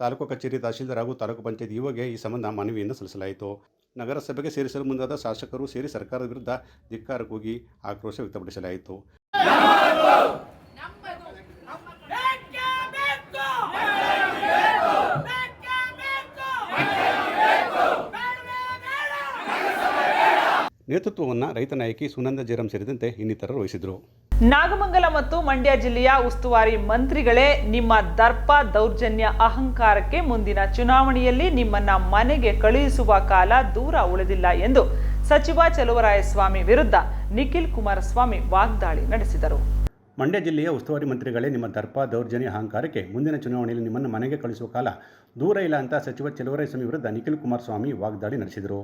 ತಾಲೂಕು ಕಚೇರಿ ತಹಶೀಲ್ದಾರ್ ಹಾಗೂ ತಾಲೂಕು ಪಂಚಾಯತ್ ಇವಾಗೆ ಈ ಸಂಬಂಧ ಮನವಿಯನ್ನು ಸಲ್ಲಿಸಲಾಯಿತು. ನಗರಸಭೆಗೆ ಸೇರಿಸಲು ಮುಂದಾದ ಶಾಸಕರು ಸೇರಿ ಸರ್ಕಾರದ ವಿರುದ್ಧ ಧಿಕ್ಕಾರ ಕೂಗಿ ಆಕ್ರೋಶ ವ್ಯಕ್ತಪಡಿಸಲಾಯಿತು. ನೇತೃತ್ವವನ್ನು ರೈತ ನಾಯಕಿ ಸುನಂದ ಜಯರಾಮ್ ಸೇರಿದಂತೆ ಇನ್ನಿತರರು ವಹಿಸಿದರು. ನಾಗಮಂಗಲ ಮತ್ತು ಮಂಡ್ಯ ಜಿಲ್ಲೆಯ ಉಸ್ತುವಾರಿ ಮಂತ್ರಿಗಳೇ ನಿಮ್ಮ ದರ್ಪ ದೌರ್ಜನ್ಯ ಅಹಂಕಾರಕ್ಕೆ ಮುಂದಿನ ಚುನಾವಣೆಯಲ್ಲಿ ನಿಮ್ಮನ್ನ ಮನೆಗೆ ಕಳುಹಿಸುವ ಕಾಲ ದೂರ ಉಳಿದಿಲ್ಲ ಎಂದು ಸಚಿವ ಚಲುವರಾಯಸ್ವಾಮಿ ವಿರುದ್ಧ ನಿಖಿಲ್ ಕುಮಾರಸ್ವಾಮಿ ವಾಗ್ದಾಳಿ ನಡೆಸಿದರು. ಮಂಡ್ಯ ಜಿಲ್ಲೆಯ ಉಸ್ತುವಾರಿ ಮಂತ್ರಿಗಳೇ ನಿಮ್ಮ ದರ್ಪ ದೌರ್ಜನ್ಯ ಅಹಂಕಾರಕ್ಕೆ ಮುಂದಿನ ಚುನಾವಣೆಯಲ್ಲಿ ನಿಮ್ಮನ್ನು ಮನೆಗೆ ಕಳಿಸುವ ಕಾಲ ದೂರ ಇಲ್ಲ ಅಂತ ಸಚಿವ ಚಲುವರಾಯಸ್ವಾಮಿ ವಿರುದ್ಧ ನಿಖಿಲ್ ಕುಮಾರಸ್ವಾಮಿ ವಾಗ್ದಾಳಿ ನಡೆಸಿದರು.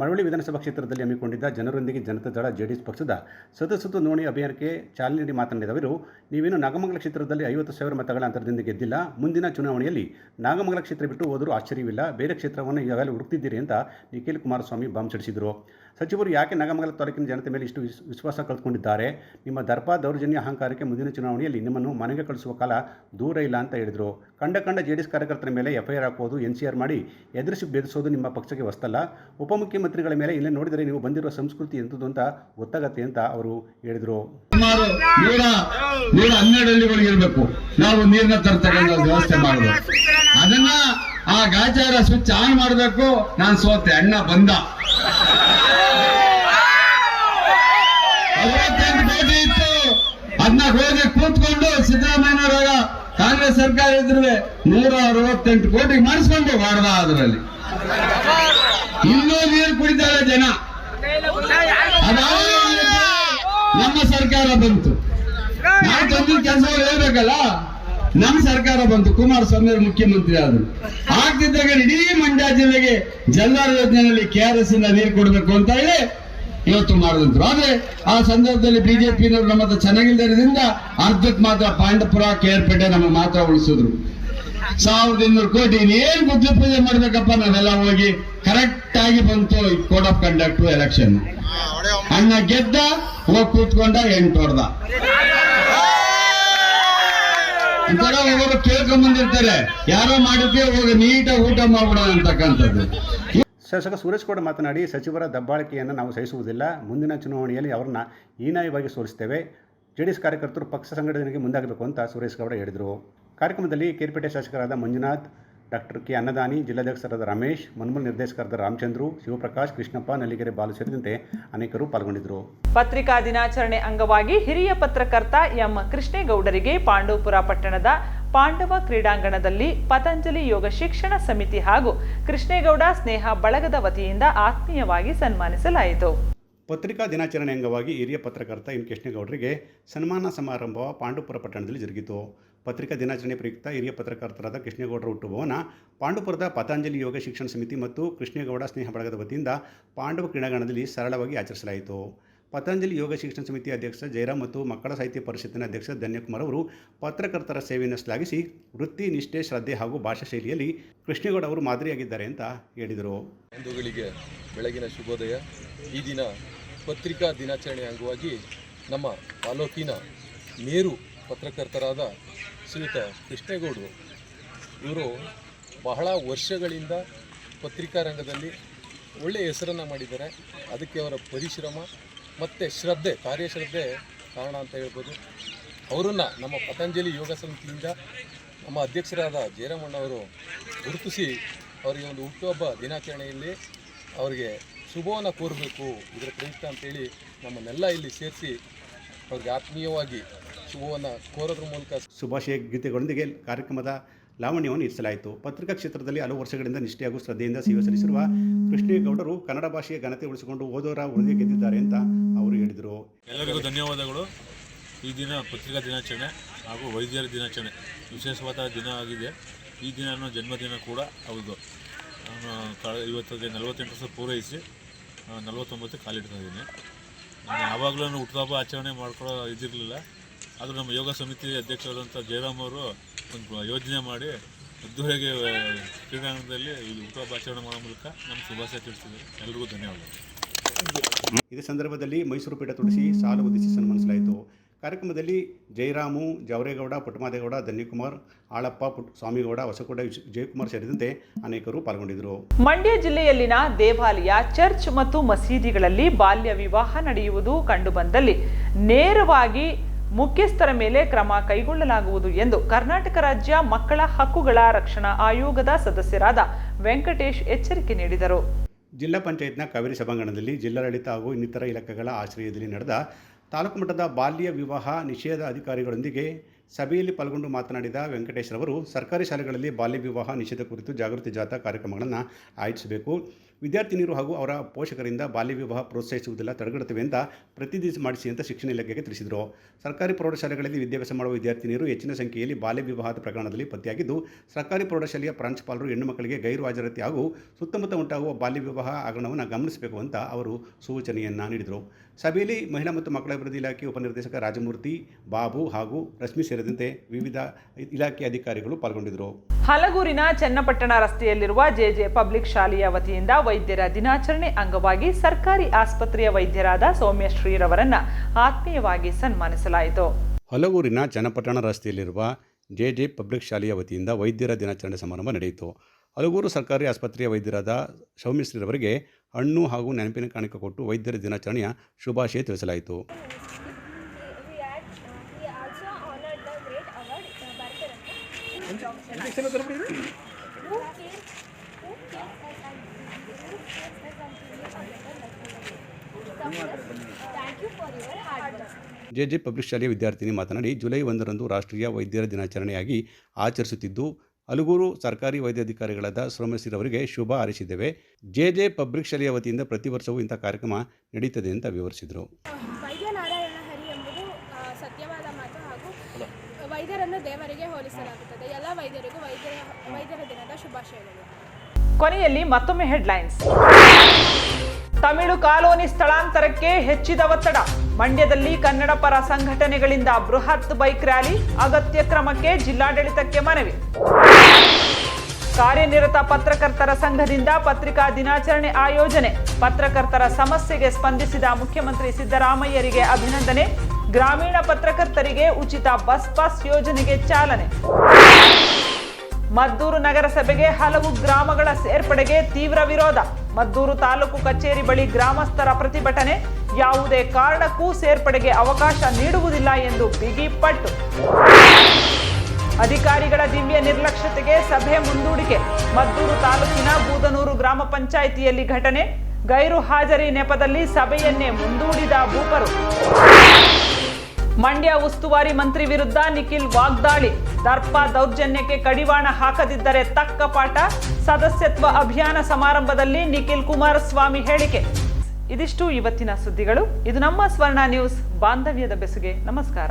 ಮಳವಳ್ಳಿ ವಿಧಾನಸಭಾ ಕ್ಷೇತ್ರದಲ್ಲಿ ಹಮ್ಮಿಕೊಂಡಿದ್ದ ಜನರೊಂದಿಗೆ ಜನತಾ ದಳ ಜೆಡಿಎಸ್ ಪಕ್ಷದ ಸದಸ್ಯತ್ವ ನೋಣಿ ಅಭಿಯಾನಕ್ಕೆ ಚಾಲನೆ ನೀಡಿ ಮಾತನಾಡಿದ ಅವರು, ನೀವೇನು ನಾಗಮಂಗಲ ಕ್ಷೇತ್ರದಲ್ಲಿ ಐವತ್ತು ಸಾವಿರ ಮತಗಳ ಅಂತರದಿಂದ ಗೆದ್ದಿಲ್ಲ, ಮುಂದಿನ ಚುನಾವಣೆಯಲ್ಲಿ ನಾಗಮಂಗಲ ಕ್ಷೇತ್ರ ಬಿಟ್ಟು ಹೋದರೂ ಆಶ್ಚರ್ಯವಿಲ್ಲ, ಬೇರೆ ಕ್ಷೇತ್ರವನ್ನು ಈಗಾಗಲೇ ಹುಡುಕ್ತಿದ್ದೀರಿ ಅಂತ ನಿಖಿಲ್ ಕುಮಾರಸ್ವಾಮಿ ಬಾಂಬ್ ಸಚಿವರು ಯಾಕೆ ನಗಮಗಲ ತಾಲೂಕಿನ ಜನತೆ ಮೇಲೆ ಇಷ್ಟು ವಿಶ್ವಾಸ ಕಳೆದುಕೊಂಡಿದ್ದಾರೆ? ನಿಮ್ಮ ದರ್ಪ ದೌರ್ಜನ್ಯ ಅಹಂಕಾರಕ್ಕೆ ಮುಂದಿನ ಚುನಾವಣೆಯಲ್ಲಿ ನಿಮ್ಮನ್ನು ಮನೆಗೆ ಕಳಿಸುವ ಕಾಲ ದೂರ ಇಲ್ಲ ಅಂತ ಹೇಳಿದರು. ಕಂಡ ಕಂಡ ಜೆ ಡಿ ಎಸ್ ಕಾರ್ಯಕರ್ತರ ಮೇಲೆ ಎಫ್ಐಆರ್ ಹಾಕೋದು ಎನ್ ಸಿ ಆರ್ ಮಾಡಿ ಎದುರಿಸಿ ಬೆದರಿಸೋದು ನಿಮ್ಮ ಪಕ್ಷಕ್ಕೆ ಹೊಸ್ತಲ್ಲ. ಉಪಮುಖ್ಯಮಂತ್ರಿಗಳ ಮೇಲೆ ಇಲ್ಲೇ ನೋಡಿದರೆ ನೀವು ಬಂದಿರುವ ಸಂಸ್ಕೃತಿ ಎಂಥದ್ದು ಅಂತ ಗೊತ್ತಾಗತ್ತೆ ಅಂತ ಅವರು ಹೇಳಿದರು. ಹನ್ನೆರಡು ಹಳ್ಳಿಗಳಿಗೆ ಇರಬೇಕು. ನಾವು ನೀರನ್ನ ತರ್ತಕ್ಕಂಥ ವ್ಯವಸ್ಥೆ ಮಾಡಬೇಕು. ಅದನ್ನ ಆ ಗಾಚಾರ ಸ್ವಿಚ್ ಆನ್ ಮಾಡಬೇಕು, ನಾನು ಸೋತೆ, ಅಣ್ಣ ಬಂದ. ಕೋಟಿ ಇತ್ತು. ಅದನ್ನ ಹೋಗಿ ಕೂತ್ಕೊಂಡು ಸಿದ್ದರಾಮಯ್ಯನವರಾಗ ಕಾಂಗ್ರೆಸ್ ಸರ್ಕಾರ ಇದ್ರೆ ನೂರ ಅರವತ್ತೆಂಟು ಕೋಟಿ ಮಾಡಿಸ್ಕೊಂಡು ಮಾಡ್ದ ಅದರಲ್ಲಿ. ಇನ್ನೂ ನೀರು ಕುಡಿತಾರೆ ಜನ. ನಮ್ಮ ಸರ್ಕಾರ ಬಂತು. ನಾವು ತಂದಿದ್ದ ಕೆಲಸಗಳು ಹೇಳ್ಬೇಕಲ್ಲ? ನಮ್ಮ ಸರ್ಕಾರ ಬಂತು ಕುಮಾರಸ್ವಾಮಿ ಅವರು ಮುಖ್ಯಮಂತ್ರಿ ಆದರು. ಆಗ್ತಿದ್ದಾಗ ಇಡೀ ಮಂಡ್ಯ ಜಿಲ್ಲೆಗೆ ಜಲ್ಲಾರ್ ಯೋಜನೆಯಲ್ಲಿ ಕೆ ಆರ್ ಎಸ್ ಇಂದ ನೀರು ಕೊಡಬೇಕು ಅಂತ ಹೇಳಿ ಇವತ್ತು ಮಾಡಿದಂತರು ಆದ್ರೆ ಆ ಸಂದರ್ಭದಲ್ಲಿ ಬಿಜೆಪಿನವರು ನಮ್ಮ ಹತ್ರ ಚೆನ್ನಾಗಿಲ್ಲದ್ರಿಂದ ಅರ್ಧಕ್ಕೆ ಮಾತ್ರ ಪಾಂಡಪುರ ಕೇರ್ಪೇಟೆ ನಮಗೆ ಮಾತ್ರ ಉಳಿಸಿದ್ರು. ಸಾವಿರದ ಇನ್ನೂರು ಕೋಟಿ ಏನ್ ಬುದ್ಧಿ ಪೂಜೆ ಮಾಡ್ಬೇಕಪ್ಪ, ನಾವೆಲ್ಲ ಹೋಗಿ ಕರೆಕ್ಟ್ ಆಗಿ ಬಂತು ಕೋಡ್ ಆಫ್ ಕಂಡಕ್ಟ್ ಎಲೆಕ್ಷನ್ ಅಣ್ಣ ಗೆದ್ದ, ಹೋಗಿ ಕೂತ್ಕೊಂಡ, ಎಂಟು ಹೊಡೆದ. ಒಂಥರ ಒಬ್ಬರು ಕೇಳ್ಕೊಂಡ್ಬಂದಿರ್ತಾರೆ ಯಾರೋ ಮಾಡಿದ್ದೆ ಹೋಗಿ ನೀಟಾಗಿ ಊಟ ಮಾಡ್ಬಿಡೋಣ ಅಂತಕ್ಕಂಥದ್ದು. ಶಾಸಕ ಸುರೇಶ್ ಗೌಡ ಮಾತನಾಡಿ ಸಚಿವರ ದಬ್ಬಾಳಿಕೆಯನ್ನು ನಾವು ಸಹಿಸುವುದಿಲ್ಲ. ಮುಂದಿನ ಚುನಾವಣೆಯಲ್ಲಿ ಅವರನ್ನ ಹೀನಾಯವಾಗಿ ಸೋಲಿಸ್ತೇವೆ. ಜೆ ಡಿ ಎಸ್ ಕಾರ್ಯಕರ್ತರು ಪಕ್ಷ ಸಂಘಟನೆಗೆ ಮುಂದಾಗಬೇಕು ಅಂತ ಸುರೇಶ್ ಗೌಡ ಹೇಳಿದರು. ಕಾರ್ಯಕ್ರಮದಲ್ಲಿ ಕೇರ್ಪೇಟೆ ಶಾಸಕರಾದ ಮಂಜುನಾಥ್ ಡಾಕ್ಟರ್ ಕೆ ಅನ್ನದಾನಿ ಜಿಲ್ಲಾಧ್ಯಕ್ಷರಾದ ರಮೇಶ್ ಮನ್ಮೂಲ್ ನಿರ್ದೇಶಕರಾದ ರಾಮಚಂದ್ರು ಶಿವಪ್ರಕಾಶ್ ಕೃಷ್ಣಪ್ಪ ನಲ್ಲಿಗೆರೆ ಬಾಲು ಸೇರಿದಂತೆ ಅನೇಕರು ಪಾಲ್ಗೊಂಡಿದ್ದರು. ಪತ್ರಿಕಾ ದಿನಾಚರಣೆ ಅಂಗವಾಗಿ ಹಿರಿಯ ಪತ್ರಕರ್ತ ಎಂ. ಕೃಷ್ಣೇಗೌಡರಿಗೆ ಪಾಂಡವಪುರ ಪಟ್ಟಣದ ಪಾಂಡವ ಕ್ರೀಡಾಂಗಣದಲ್ಲಿ ಪತಂಜಲಿ ಯೋಗ ಶಿಕ್ಷಣ ಸಮಿತಿ ಹಾಗೂ ಕೃಷ್ಣೇಗೌಡ ಸ್ನೇಹ ಬಳಗದ ವತಿಯಿಂದ ಆತ್ಮೀಯವಾಗಿ ಸನ್ಮಾನಿಸಲಾಯಿತು. ಪತ್ರಿಕಾ ದಿನಾಚರಣೆ ಅಂಗವಾಗಿ ಹಿರಿಯ ಪತ್ರಕರ್ತ ಎಂ. ಕೃಷ್ಣೇಗೌಡರಿಗೆ ಸನ್ಮಾನ ಸಮಾರಂಭ ಪಾಂಡವಪುರ ಪಟ್ಟಣದಲ್ಲಿ ಜರುಗಿತು. ಪತ್ರಿಕಾ ದಿನಾಚರಣೆ ಪ್ರಯುಕ್ತ ಹಿರಿಯ ಪತ್ರಕರ್ತರಾದ ಕೃಷ್ಣೇಗೌಡರ ಹುಟ್ಟುಭವನ, ಪಾಂಡುಪುರದ ಪತಂಜಲಿ ಯೋಗ ಶಿಕ್ಷಣ ಸಮಿತಿ ಮತ್ತು ಕೃಷ್ಣೇಗೌಡ ಸ್ನೇಹ ಬಳಗದ ವತಿಯಿಂದ ಪಾಂಡವ ಕ್ರೀಡಾಂಗಣದಲ್ಲಿ ಸರಳವಾಗಿ ಆಚರಿಸಲಾಯಿತು. ಪತಂಜಲಿ ಯೋಗ ಶಿಕ್ಷಣ ಸಮಿತಿ ಅಧ್ಯಕ್ಷ ಜಯರಾಮ್ ಮತ್ತು ಮಕ್ಕಳ ಸಾಹಿತ್ಯ ಪರಿಷತ್ತಿನ ಅಧ್ಯಕ್ಷ ಧನ್ಯಕುಮಾರ್ ಅವರು ಪತ್ರಕರ್ತರ ಸೇವೆಯನ್ನು ಶ್ಲಾಘಿಸಿ, ವೃತ್ತಿ, ನಿಷ್ಠೆ, ಶ್ರದ್ಧೆ ಹಾಗೂ ಭಾಷಾ ಶೈಲಿಯಲ್ಲಿ ಕೃಷ್ಣೇಗೌಡ ಅವರು ಮಾದರಿಯಾಗಿದ್ದಾರೆ ಅಂತ ಹೇಳಿದರು. ಹಿಂದೂಗಳಿಗೆ ಬೆಳಗಿನ ಶುಭೋದಯ. ಈ ದಿನ ಪತ್ರಿಕಾ ದಿನಾಚರಣೆ ಅಂಗವಾಗಿ ನಮ್ಮ ತಾಲೂಕಿನ ಮೇರು ಪತ್ರಕರ್ತರಾದ ಶ್ರೀಯುತ ಕೃಷ್ಣೇಗೌಡರು, ಇವರು ಬಹಳ ವರ್ಷಗಳಿಂದ ಪತ್ರಿಕಾ ರಂಗದಲ್ಲಿ ಒಳ್ಳೆಯ ಹೆಸರನ್ನು ಮಾಡಿದ್ದಾರೆ. ಅದಕ್ಕೆ ಅವರ ಪರಿಶ್ರಮ ಮತ್ತು ಶ್ರದ್ಧೆ, ಕಾರ್ಯಶ್ರದ್ಧೆ ಕಾರಣ ಅಂತ ಹೇಳ್ಬೋದು. ಅವರನ್ನು ನಮ್ಮ ಪತಂಜಲಿ ಯೋಗ ಸಮಿತಿಯಿಂದ ನಮ್ಮ ಅಧ್ಯಕ್ಷರಾದ ಜಯರಾಮಣ್ಣವರು ಗುರುತಿಸಿ ಅವರಿಗೆ ಒಂದು ಹುಟ್ಟುಹಬ್ಬ ದಿನಾಚರಣೆಯಲ್ಲಿ ಅವರಿಗೆ ಶುಭವನ್ನು ಕೋರಬೇಕು ಇದರ ಪ್ರಯುಕ್ತ ಅಂತೇಳಿ ನಮ್ಮನ್ನೆಲ್ಲ ಇಲ್ಲಿ ಸೇರಿಸಿ ಅವ್ರಿಗೆ ಆತ್ಮೀಯವಾಗಿ ಶುಭವನ್ನು ಕೋರೋದ್ರ ಮೂಲಕ ಶುಭಾಶಯ ಗೀತೆಗಳೊಂದಿಗೆ ಕಾರ್ಯಕ್ರಮದ ಲಾವಣ್ಯವನ್ನು ಇರಿಸಲಾಯಿತು. ಪತ್ರಿಕಾ ಕ್ಷೇತ್ರದಲ್ಲಿ ಹಲವು ವರ್ಷಗಳಿಂದ ನಿಷ್ಠೆ ಹಾಗೂ ಶ್ರದ್ಧೆಯಿಂದ ಸೇವೆ ಸಲ್ಲಿಸಿರುವ ಕೃಷ್ಣೇಗೌಡರು ಕನ್ನಡ ಭಾಷೆಯ ಘನತೆ ಉಳಿಸಿಕೊಂಡು ಓದೋರ ಹೃದಯ ಗೆದ್ದಿದ್ದಾರೆ ಅಂತ ಅವರು ಹೇಳಿದರು. ಎಲ್ಲರಿಗೂ ಧನ್ಯವಾದಗಳು. ಈ ದಿನ ಪತ್ರಿಕಾ ದಿನಾಚರಣೆ ಹಾಗೂ ವೈದ್ಯರ ದಿನಾಚರಣೆ ವಿಶೇಷವಾದ ದಿನ ಆಗಿದೆ. ಈ ದಿನ ಅನ್ನೋ ಜನ್ಮದಿನ ಕೂಡ ಹೌದು. ನಾನು ಕ ಇವತ್ತಿಗೆ ನಲವತ್ತೆಂಟು ವರ್ಷ ಪೂರೈಸಿ ನಲವತ್ತೊಂಬತ್ತು ಕಾಲಿಡ್ತಾ ಇದ್ದೀನಿ. ನಾನು ಯಾವಾಗಲೂ ಹುಟ್ಟುಹಬ್ಬ ಆಚರಣೆ ಮಾಡ್ಕೊಳ್ಳೋ ಇದಿರಲಿಲ್ಲ. ಆದರೂ ನಮ್ಮ ಯೋಗ ಸಮಿತಿ ಅಧ್ಯಕ್ಷರಾದಂಥ ಜಯರಾಮ್ ಅವರು ಒಂದು ಯೋಜನೆ ಮಾಡಿ ಅದ್ದೂರಿಗೆ ಕ್ರೀಡಾಂಗಣದಲ್ಲಿ ಆಚರಣೆ ಮಾಡೋ ಮೂಲಕ ನಮ್ಮ ಶುಭಾಶಯ ತಿಳಿಸಿದ್ದಾರೆ. ಎಲ್ಲರಿಗೂ ಧನ್ಯವಾದಗಳು. ಇದೇ ಸಂದರ್ಭದಲ್ಲಿ ಮೈಸೂರು ಪೀಠ ತುಳಸಿ ಸಾಲು ಉದ್ದೇಶಿ ಸನ್ಮಾನಿಸಲಾಯಿತು. ಕಾರ್ಯಕ್ರಮದಲ್ಲಿ ಜಯರಾಮು ಜವರೇಗೌಡ ಪುಟ್ಟಮಾದೇಗೌಡ ಧನ್ಯಕುಮಾರ್ ಆಳಪ್ಪ ಪುಟ್ ಸ್ವಾಮಿಗೌಡ ಹೊಸಕೋಟೆ ಜಯಕುಮಾರ್ ಸೇರಿದಂತೆ ಅನೇಕರು ಪಾಲ್ಗೊಂಡಿದ್ದರು. ಮಂಡ್ಯ ಜಿಲ್ಲೆಯಲ್ಲಿನ ದೇವಾಲಯ ಚರ್ಚ್ ಮತ್ತು ಮಸೀದಿಗಳಲ್ಲಿ ಬಾಲ್ಯ ವಿವಾಹ ನಡೆಯುವುದು ಕಂಡುಬಂದಲ್ಲಿ ನೇರವಾಗಿ ಮುಖ್ಯಸ್ಥರ ಮೇಲೆ ಕ್ರಮ ಕೈಗೊಳ್ಳಲಾಗುವುದು ಎಂದು ಕರ್ನಾಟಕ ರಾಜ್ಯ ಮಕ್ಕಳ ಹಕ್ಕುಗಳ ರಕ್ಷಣಾ ಆಯೋಗದ ಸದಸ್ಯರಾದ ವೆಂಕಟೇಶ್ ಎಚ್ಚರಿಕೆ ನೀಡಿದರು. ಜಿಲ್ಲಾ ಪಂಚಾಯತ್ನ ಕಾವೇರಿ ಸಭಾಂಗಣದಲ್ಲಿ ಜಿಲ್ಲಾಡಳಿತ ಹಾಗೂ ಇನ್ನಿತರ ಇಲಾಖೆಗಳ ಆಶ್ರಯದಲ್ಲಿ ನಡೆದ ತಾಲೂಕು ಮಟ್ಟದ ಬಾಲ್ಯ ವಿವಾಹ ನಿಷೇಧ ಅಧಿಕಾರಿಗಳೊಂದಿಗೆ ಸಭೆಯಲ್ಲಿ ಪಾಲ್ಗೊಂಡು ಮಾತನಾಡಿದ ವೆಂಕಟೇಶ್ ರವರು, ಸರ್ಕಾರಿ ಶಾಲೆಗಳಲ್ಲಿ ಬಾಲ್ಯ ವಿವಾಹ ನಿಷೇಧ ಕುರಿತು ಜಾಗೃತಿ ಜಾಥಾ ಕಾರ್ಯಕ್ರಮಗಳನ್ನು ಆಯೋಜಿಸಬೇಕು. ವಿದ್ಯಾರ್ಥಿನಿಯರು ಹಾಗೂ ಅವರ ಪೋಷಕರಿಂದ ಬಾಲ್ಯ ವಿವಾಹ ಪ್ರೋತ್ಸಾಹಿಸುವುದಿಲ್ಲ ತಡೆಗಡುತ್ತವೆ ಅಂತ ಪ್ರತಿನಿಧಿಸಿ ಮಾಡಿಸಿ ಅಂತ ಶಿಕ್ಷಣ ಇಲಾಖೆಗೆ ತಿಳಿಸಿದರು. ಸರ್ಕಾರಿ ಪ್ರೌಢಶಾಲೆಗಳಲ್ಲಿ ವಿದ್ಯಾಭ್ಯಾಸ ಮಾಡುವ ವಿದ್ಯಾರ್ಥಿನಿಯರು ಹೆಚ್ಚಿನ ಸಂಖ್ಯೆಯಲ್ಲಿ ಬಾಲ್ಯ ವಿವಾಹದ ಪ್ರಕರಣದಲ್ಲಿ ಪತ್ತೆಯಾಗಿದ್ದು, ಸರ್ಕಾರಿ ಪ್ರೌಢಶಾಲೆಯ ಪ್ರಾಂಶುಪಾಲರು, ಹೆಣ್ಣು ಮಕ್ಕಳಿಗೆ ಗೈರು ಹಾಜರಾತಿ ಹಾಗೂ ಸುತ್ತಮುತ್ತ ಉಂಟಾಗುವ ಬಾಲ್ಯ ವಿವಾಹ ಹಗರಣವನ್ನು ಗಮನಿಸಬೇಕು ಅಂತ ಅವರು ಸೂಚನೆಯನ್ನು ನೀಡಿದರು. ಸಭೆಯಲ್ಲಿ ಮಹಿಳಾ ಮತ್ತು ಮಕ್ಕಳ ಅಭಿವೃದ್ಧಿ ಇಲಾಖೆ ಉಪನಿರ್ದೇಶಕ ರಾಜಮೂರ್ತಿ ಬಾಬು ಹಾಗೂ ರಶ್ಮಿ ಸೇರಿದಂತೆ ವಿವಿಧ ಇಲಾಖೆ ಅಧಿಕಾರಿಗಳು ಪಾಲ್ಗೊಂಡಿದ್ದರು. ಹಲಗೂರಿನ ಚನ್ನಪಟ್ಟಣ ರಸ್ತೆಯಲ್ಲಿರುವ ಜೆಜೆ ಪಬ್ಲಿಕ್ ಶಾಲೆಯ ವತಿಯಿಂದ ವೈದ್ಯರ ದಿನಾಚರಣೆ ಅಂಗವಾಗಿ ಸರ್ಕಾರಿ ಆಸ್ಪತ್ರೆಯ ವೈದ್ಯರಾದ ಸೌಮ್ಯಶ್ರೀರವರನ್ನ ಆತ್ಮೀಯವಾಗಿ ಸನ್ಮಾನಿಸಲಾಯಿತು. ಹಲಗೂರಿನ ಚನ್ನಪಟ್ಟಣ ರಸ್ತೆಯಲ್ಲಿರುವ ಜೆಜೆ ಜೆ ಪಬ್ಲಿಕ್ ಶಾಲೆಯ ವತಿಯಿಂದ ವೈದ್ಯರ ದಿನಾಚರಣೆ ಸಮಾರಂಭ ನಡೆಯಿತು. ಹಲಗೂರು ಸರ್ಕಾರಿ ಆಸ್ಪತ್ರೆಯ ವೈದ್ಯರಾದ ಸೌಮ್ಯಶ್ರೀರವರಿಗೆ ಹಣ್ಣು ಹಾಗೂ ನೆನಪಿನ ಕಾಣಿಕೆ ಕೊಟ್ಟು ವೈದ್ಯರ ದಿನಾಚರಣೆಯ ಶುಭಾಶಯ ತಿಳಿಸಲಾಯಿತು. ಜೆ ಜೆ ಪಬ್ಲಿಕ್ ಶಾಲೆಯ ವಿದ್ಯಾರ್ಥಿನಿ ಮಾತನಾಡಿ, ಜುಲೈ ಒಂದರಂದು ರಾಷ್ಟ್ರೀಯ ವೈದ್ಯರ ದಿನಾಚರಣೆಯಾಗಿ ಆಚರಿಸುತ್ತಿದ್ದು ಹಲಗೂರು ಸರ್ಕಾರಿ ವೈದ್ಯಾಧಿಕಾರಿಗಳಾದ ಸೋಮೇಶ್ವರವರಿಗೆ ಶುಭ ಹಾರೈಸಿದ್ದೇವೆ. ಜೆ ಜೆ ಪಬ್ಲಿಕ್ ಶಾಲೆಯ ವತಿಯಿಂದ ಪ್ರತಿ ವರ್ಷವೂ ಇಂಥ ಕಾರ್ಯಕ್ರಮ ನಡೀತದೆ ಅಂತ ವಿವರಿಸಿದರು. ವೈದ್ಯ ಹರಿ ಎಂಬುದು ಸತ್ಯವಾದ ಮಾತು ಹಾಗೂ ವೈದ್ಯರನ್ನು ದೇವರಿಗೆ ಹೋಲಿಸಲಾಗುತ್ತದೆ. ಎಲ್ಲ ವೈದ್ಯರಿಗೂ ವೈದ್ಯರ ವೈದ್ಯರ ದಿನದ ಶುಭಾಶಯಗಳು. ಕೊನೆಯಲ್ಲಿ ಮತ್ತೊಮ್ಮೆ ಹೆಡ್ಲೈನ್ಸ್. ತಮಿಳು ಕಾಲೋನಿ ಸ್ಥಳಾಂತರಕ್ಕೆ ಹೆಚ್ಚಿದ ಒತ್ತಡ. ಮಂಡ್ಯದಲ್ಲಿ ಕನ್ನಡ ಪರ ಸಂಘಟನೆಗಳಿಂದ ಬೃಹತ್ ಬೈಕ್ ರ್ಯಾಲಿ ಅಗತ್ಯ ಕ್ರಮಕ್ಕೆ ಜಿಲ್ಲಾಡಳಿತಕ್ಕೆ ಮನವಿ. ಕಾರ್ಯನಿರತ ಪತ್ರಕರ್ತರ ಸಂಘದಿಂದ ಪತ್ರಿಕಾ ದಿನಾಚರಣೆ ಆಯೋಜನೆ. ಪತ್ರಕರ್ತರ ಸಮಸ್ಯೆಗೆ ಸ್ಪಂದಿಸಿದ ಮುಖ್ಯಮಂತ್ರಿ ಸಿದ್ದರಾಮಯ್ಯರಿಗೆ ಅಭಿನಂದನೆ. ಗ್ರಾಮೀಣ ಪತ್ರಕರ್ತರಿಗೆ ಉಚಿತ ಬಸ್ ಪಾಸ್ ಯೋಜನೆಗೆ ಚಾಲನೆ. ಮದ್ದೂರು ನಗರಸಭೆಗೆ ಹಲವು ಗ್ರಾಮಗಳ ಸೇರ್ಪಡೆಗೆ ತೀವ್ರ ವಿರೋಧ. ಮದ್ದೂರು ತಾಲೂಕು ಕಚೇರಿ ಬಳಿ ಗ್ರಾಮಸ್ಥರ ಪ್ರತಿಭಟನೆ. ಯಾವುದೇ ಕಾರಣಕ್ಕೂ ಸೇರ್ಪಡೆಗೆ ಅವಕಾಶ ನೀಡುವುದಿಲ್ಲ ಎಂದು ಬಿಗಿ ಪಟ್ಟು. ಅಧಿಕಾರಿಗಳ ದಿವ್ಯ ನಿರ್ಲಕ್ಷ್ಯತೆಗೆ ಸಭೆ ಮುಂದೂಡಿಕೆ. ಮದ್ದೂರು ತಾಲೂಕಿನ ಬೂದನೂರು ಗ್ರಾಮ ಪಂಚಾಯಿತಿಯಲ್ಲಿ ಘಟನೆ. ಗೈರು ಹಾಜರಿ ನೆಪದಲ್ಲಿ ಸಭೆಯನ್ನೇ ಮುಂದೂಡಿದ ಭೂಪರು. ಮಂಡ್ಯ ಉಸ್ತುವಾರಿ ಮಂತ್ರಿ ವಿರುದ್ಧ ನಿಖಿಲ್ ವಾಗ್ದಾಳಿ. ದರ್ಪ ದೌರ್ಜನ್ಯಕ್ಕೆ ಕಡಿವಾಣ ಹಾಕದಿದ್ದರೆ ತಕ್ಕ ಪಾಠ. ಸದಸ್ಯತ್ವ ಅಭಿಯಾನ ಸಮಾರಂಭದಲ್ಲಿ ನಿಖಿಲ್ ಕುಮಾರಸ್ವಾಮಿ ಹೇಳಿಕೆ. ಇದಿಷ್ಟು ಇವತ್ತಿನ ಸುದ್ದಿಗಳು. ಇದು ನಮ್ಮ ಸ್ವರ್ಣ ನ್ಯೂಸ್, ಬಾಂಧವ್ಯದ ಬೆಸುಗೆ. ನಮಸ್ಕಾರ.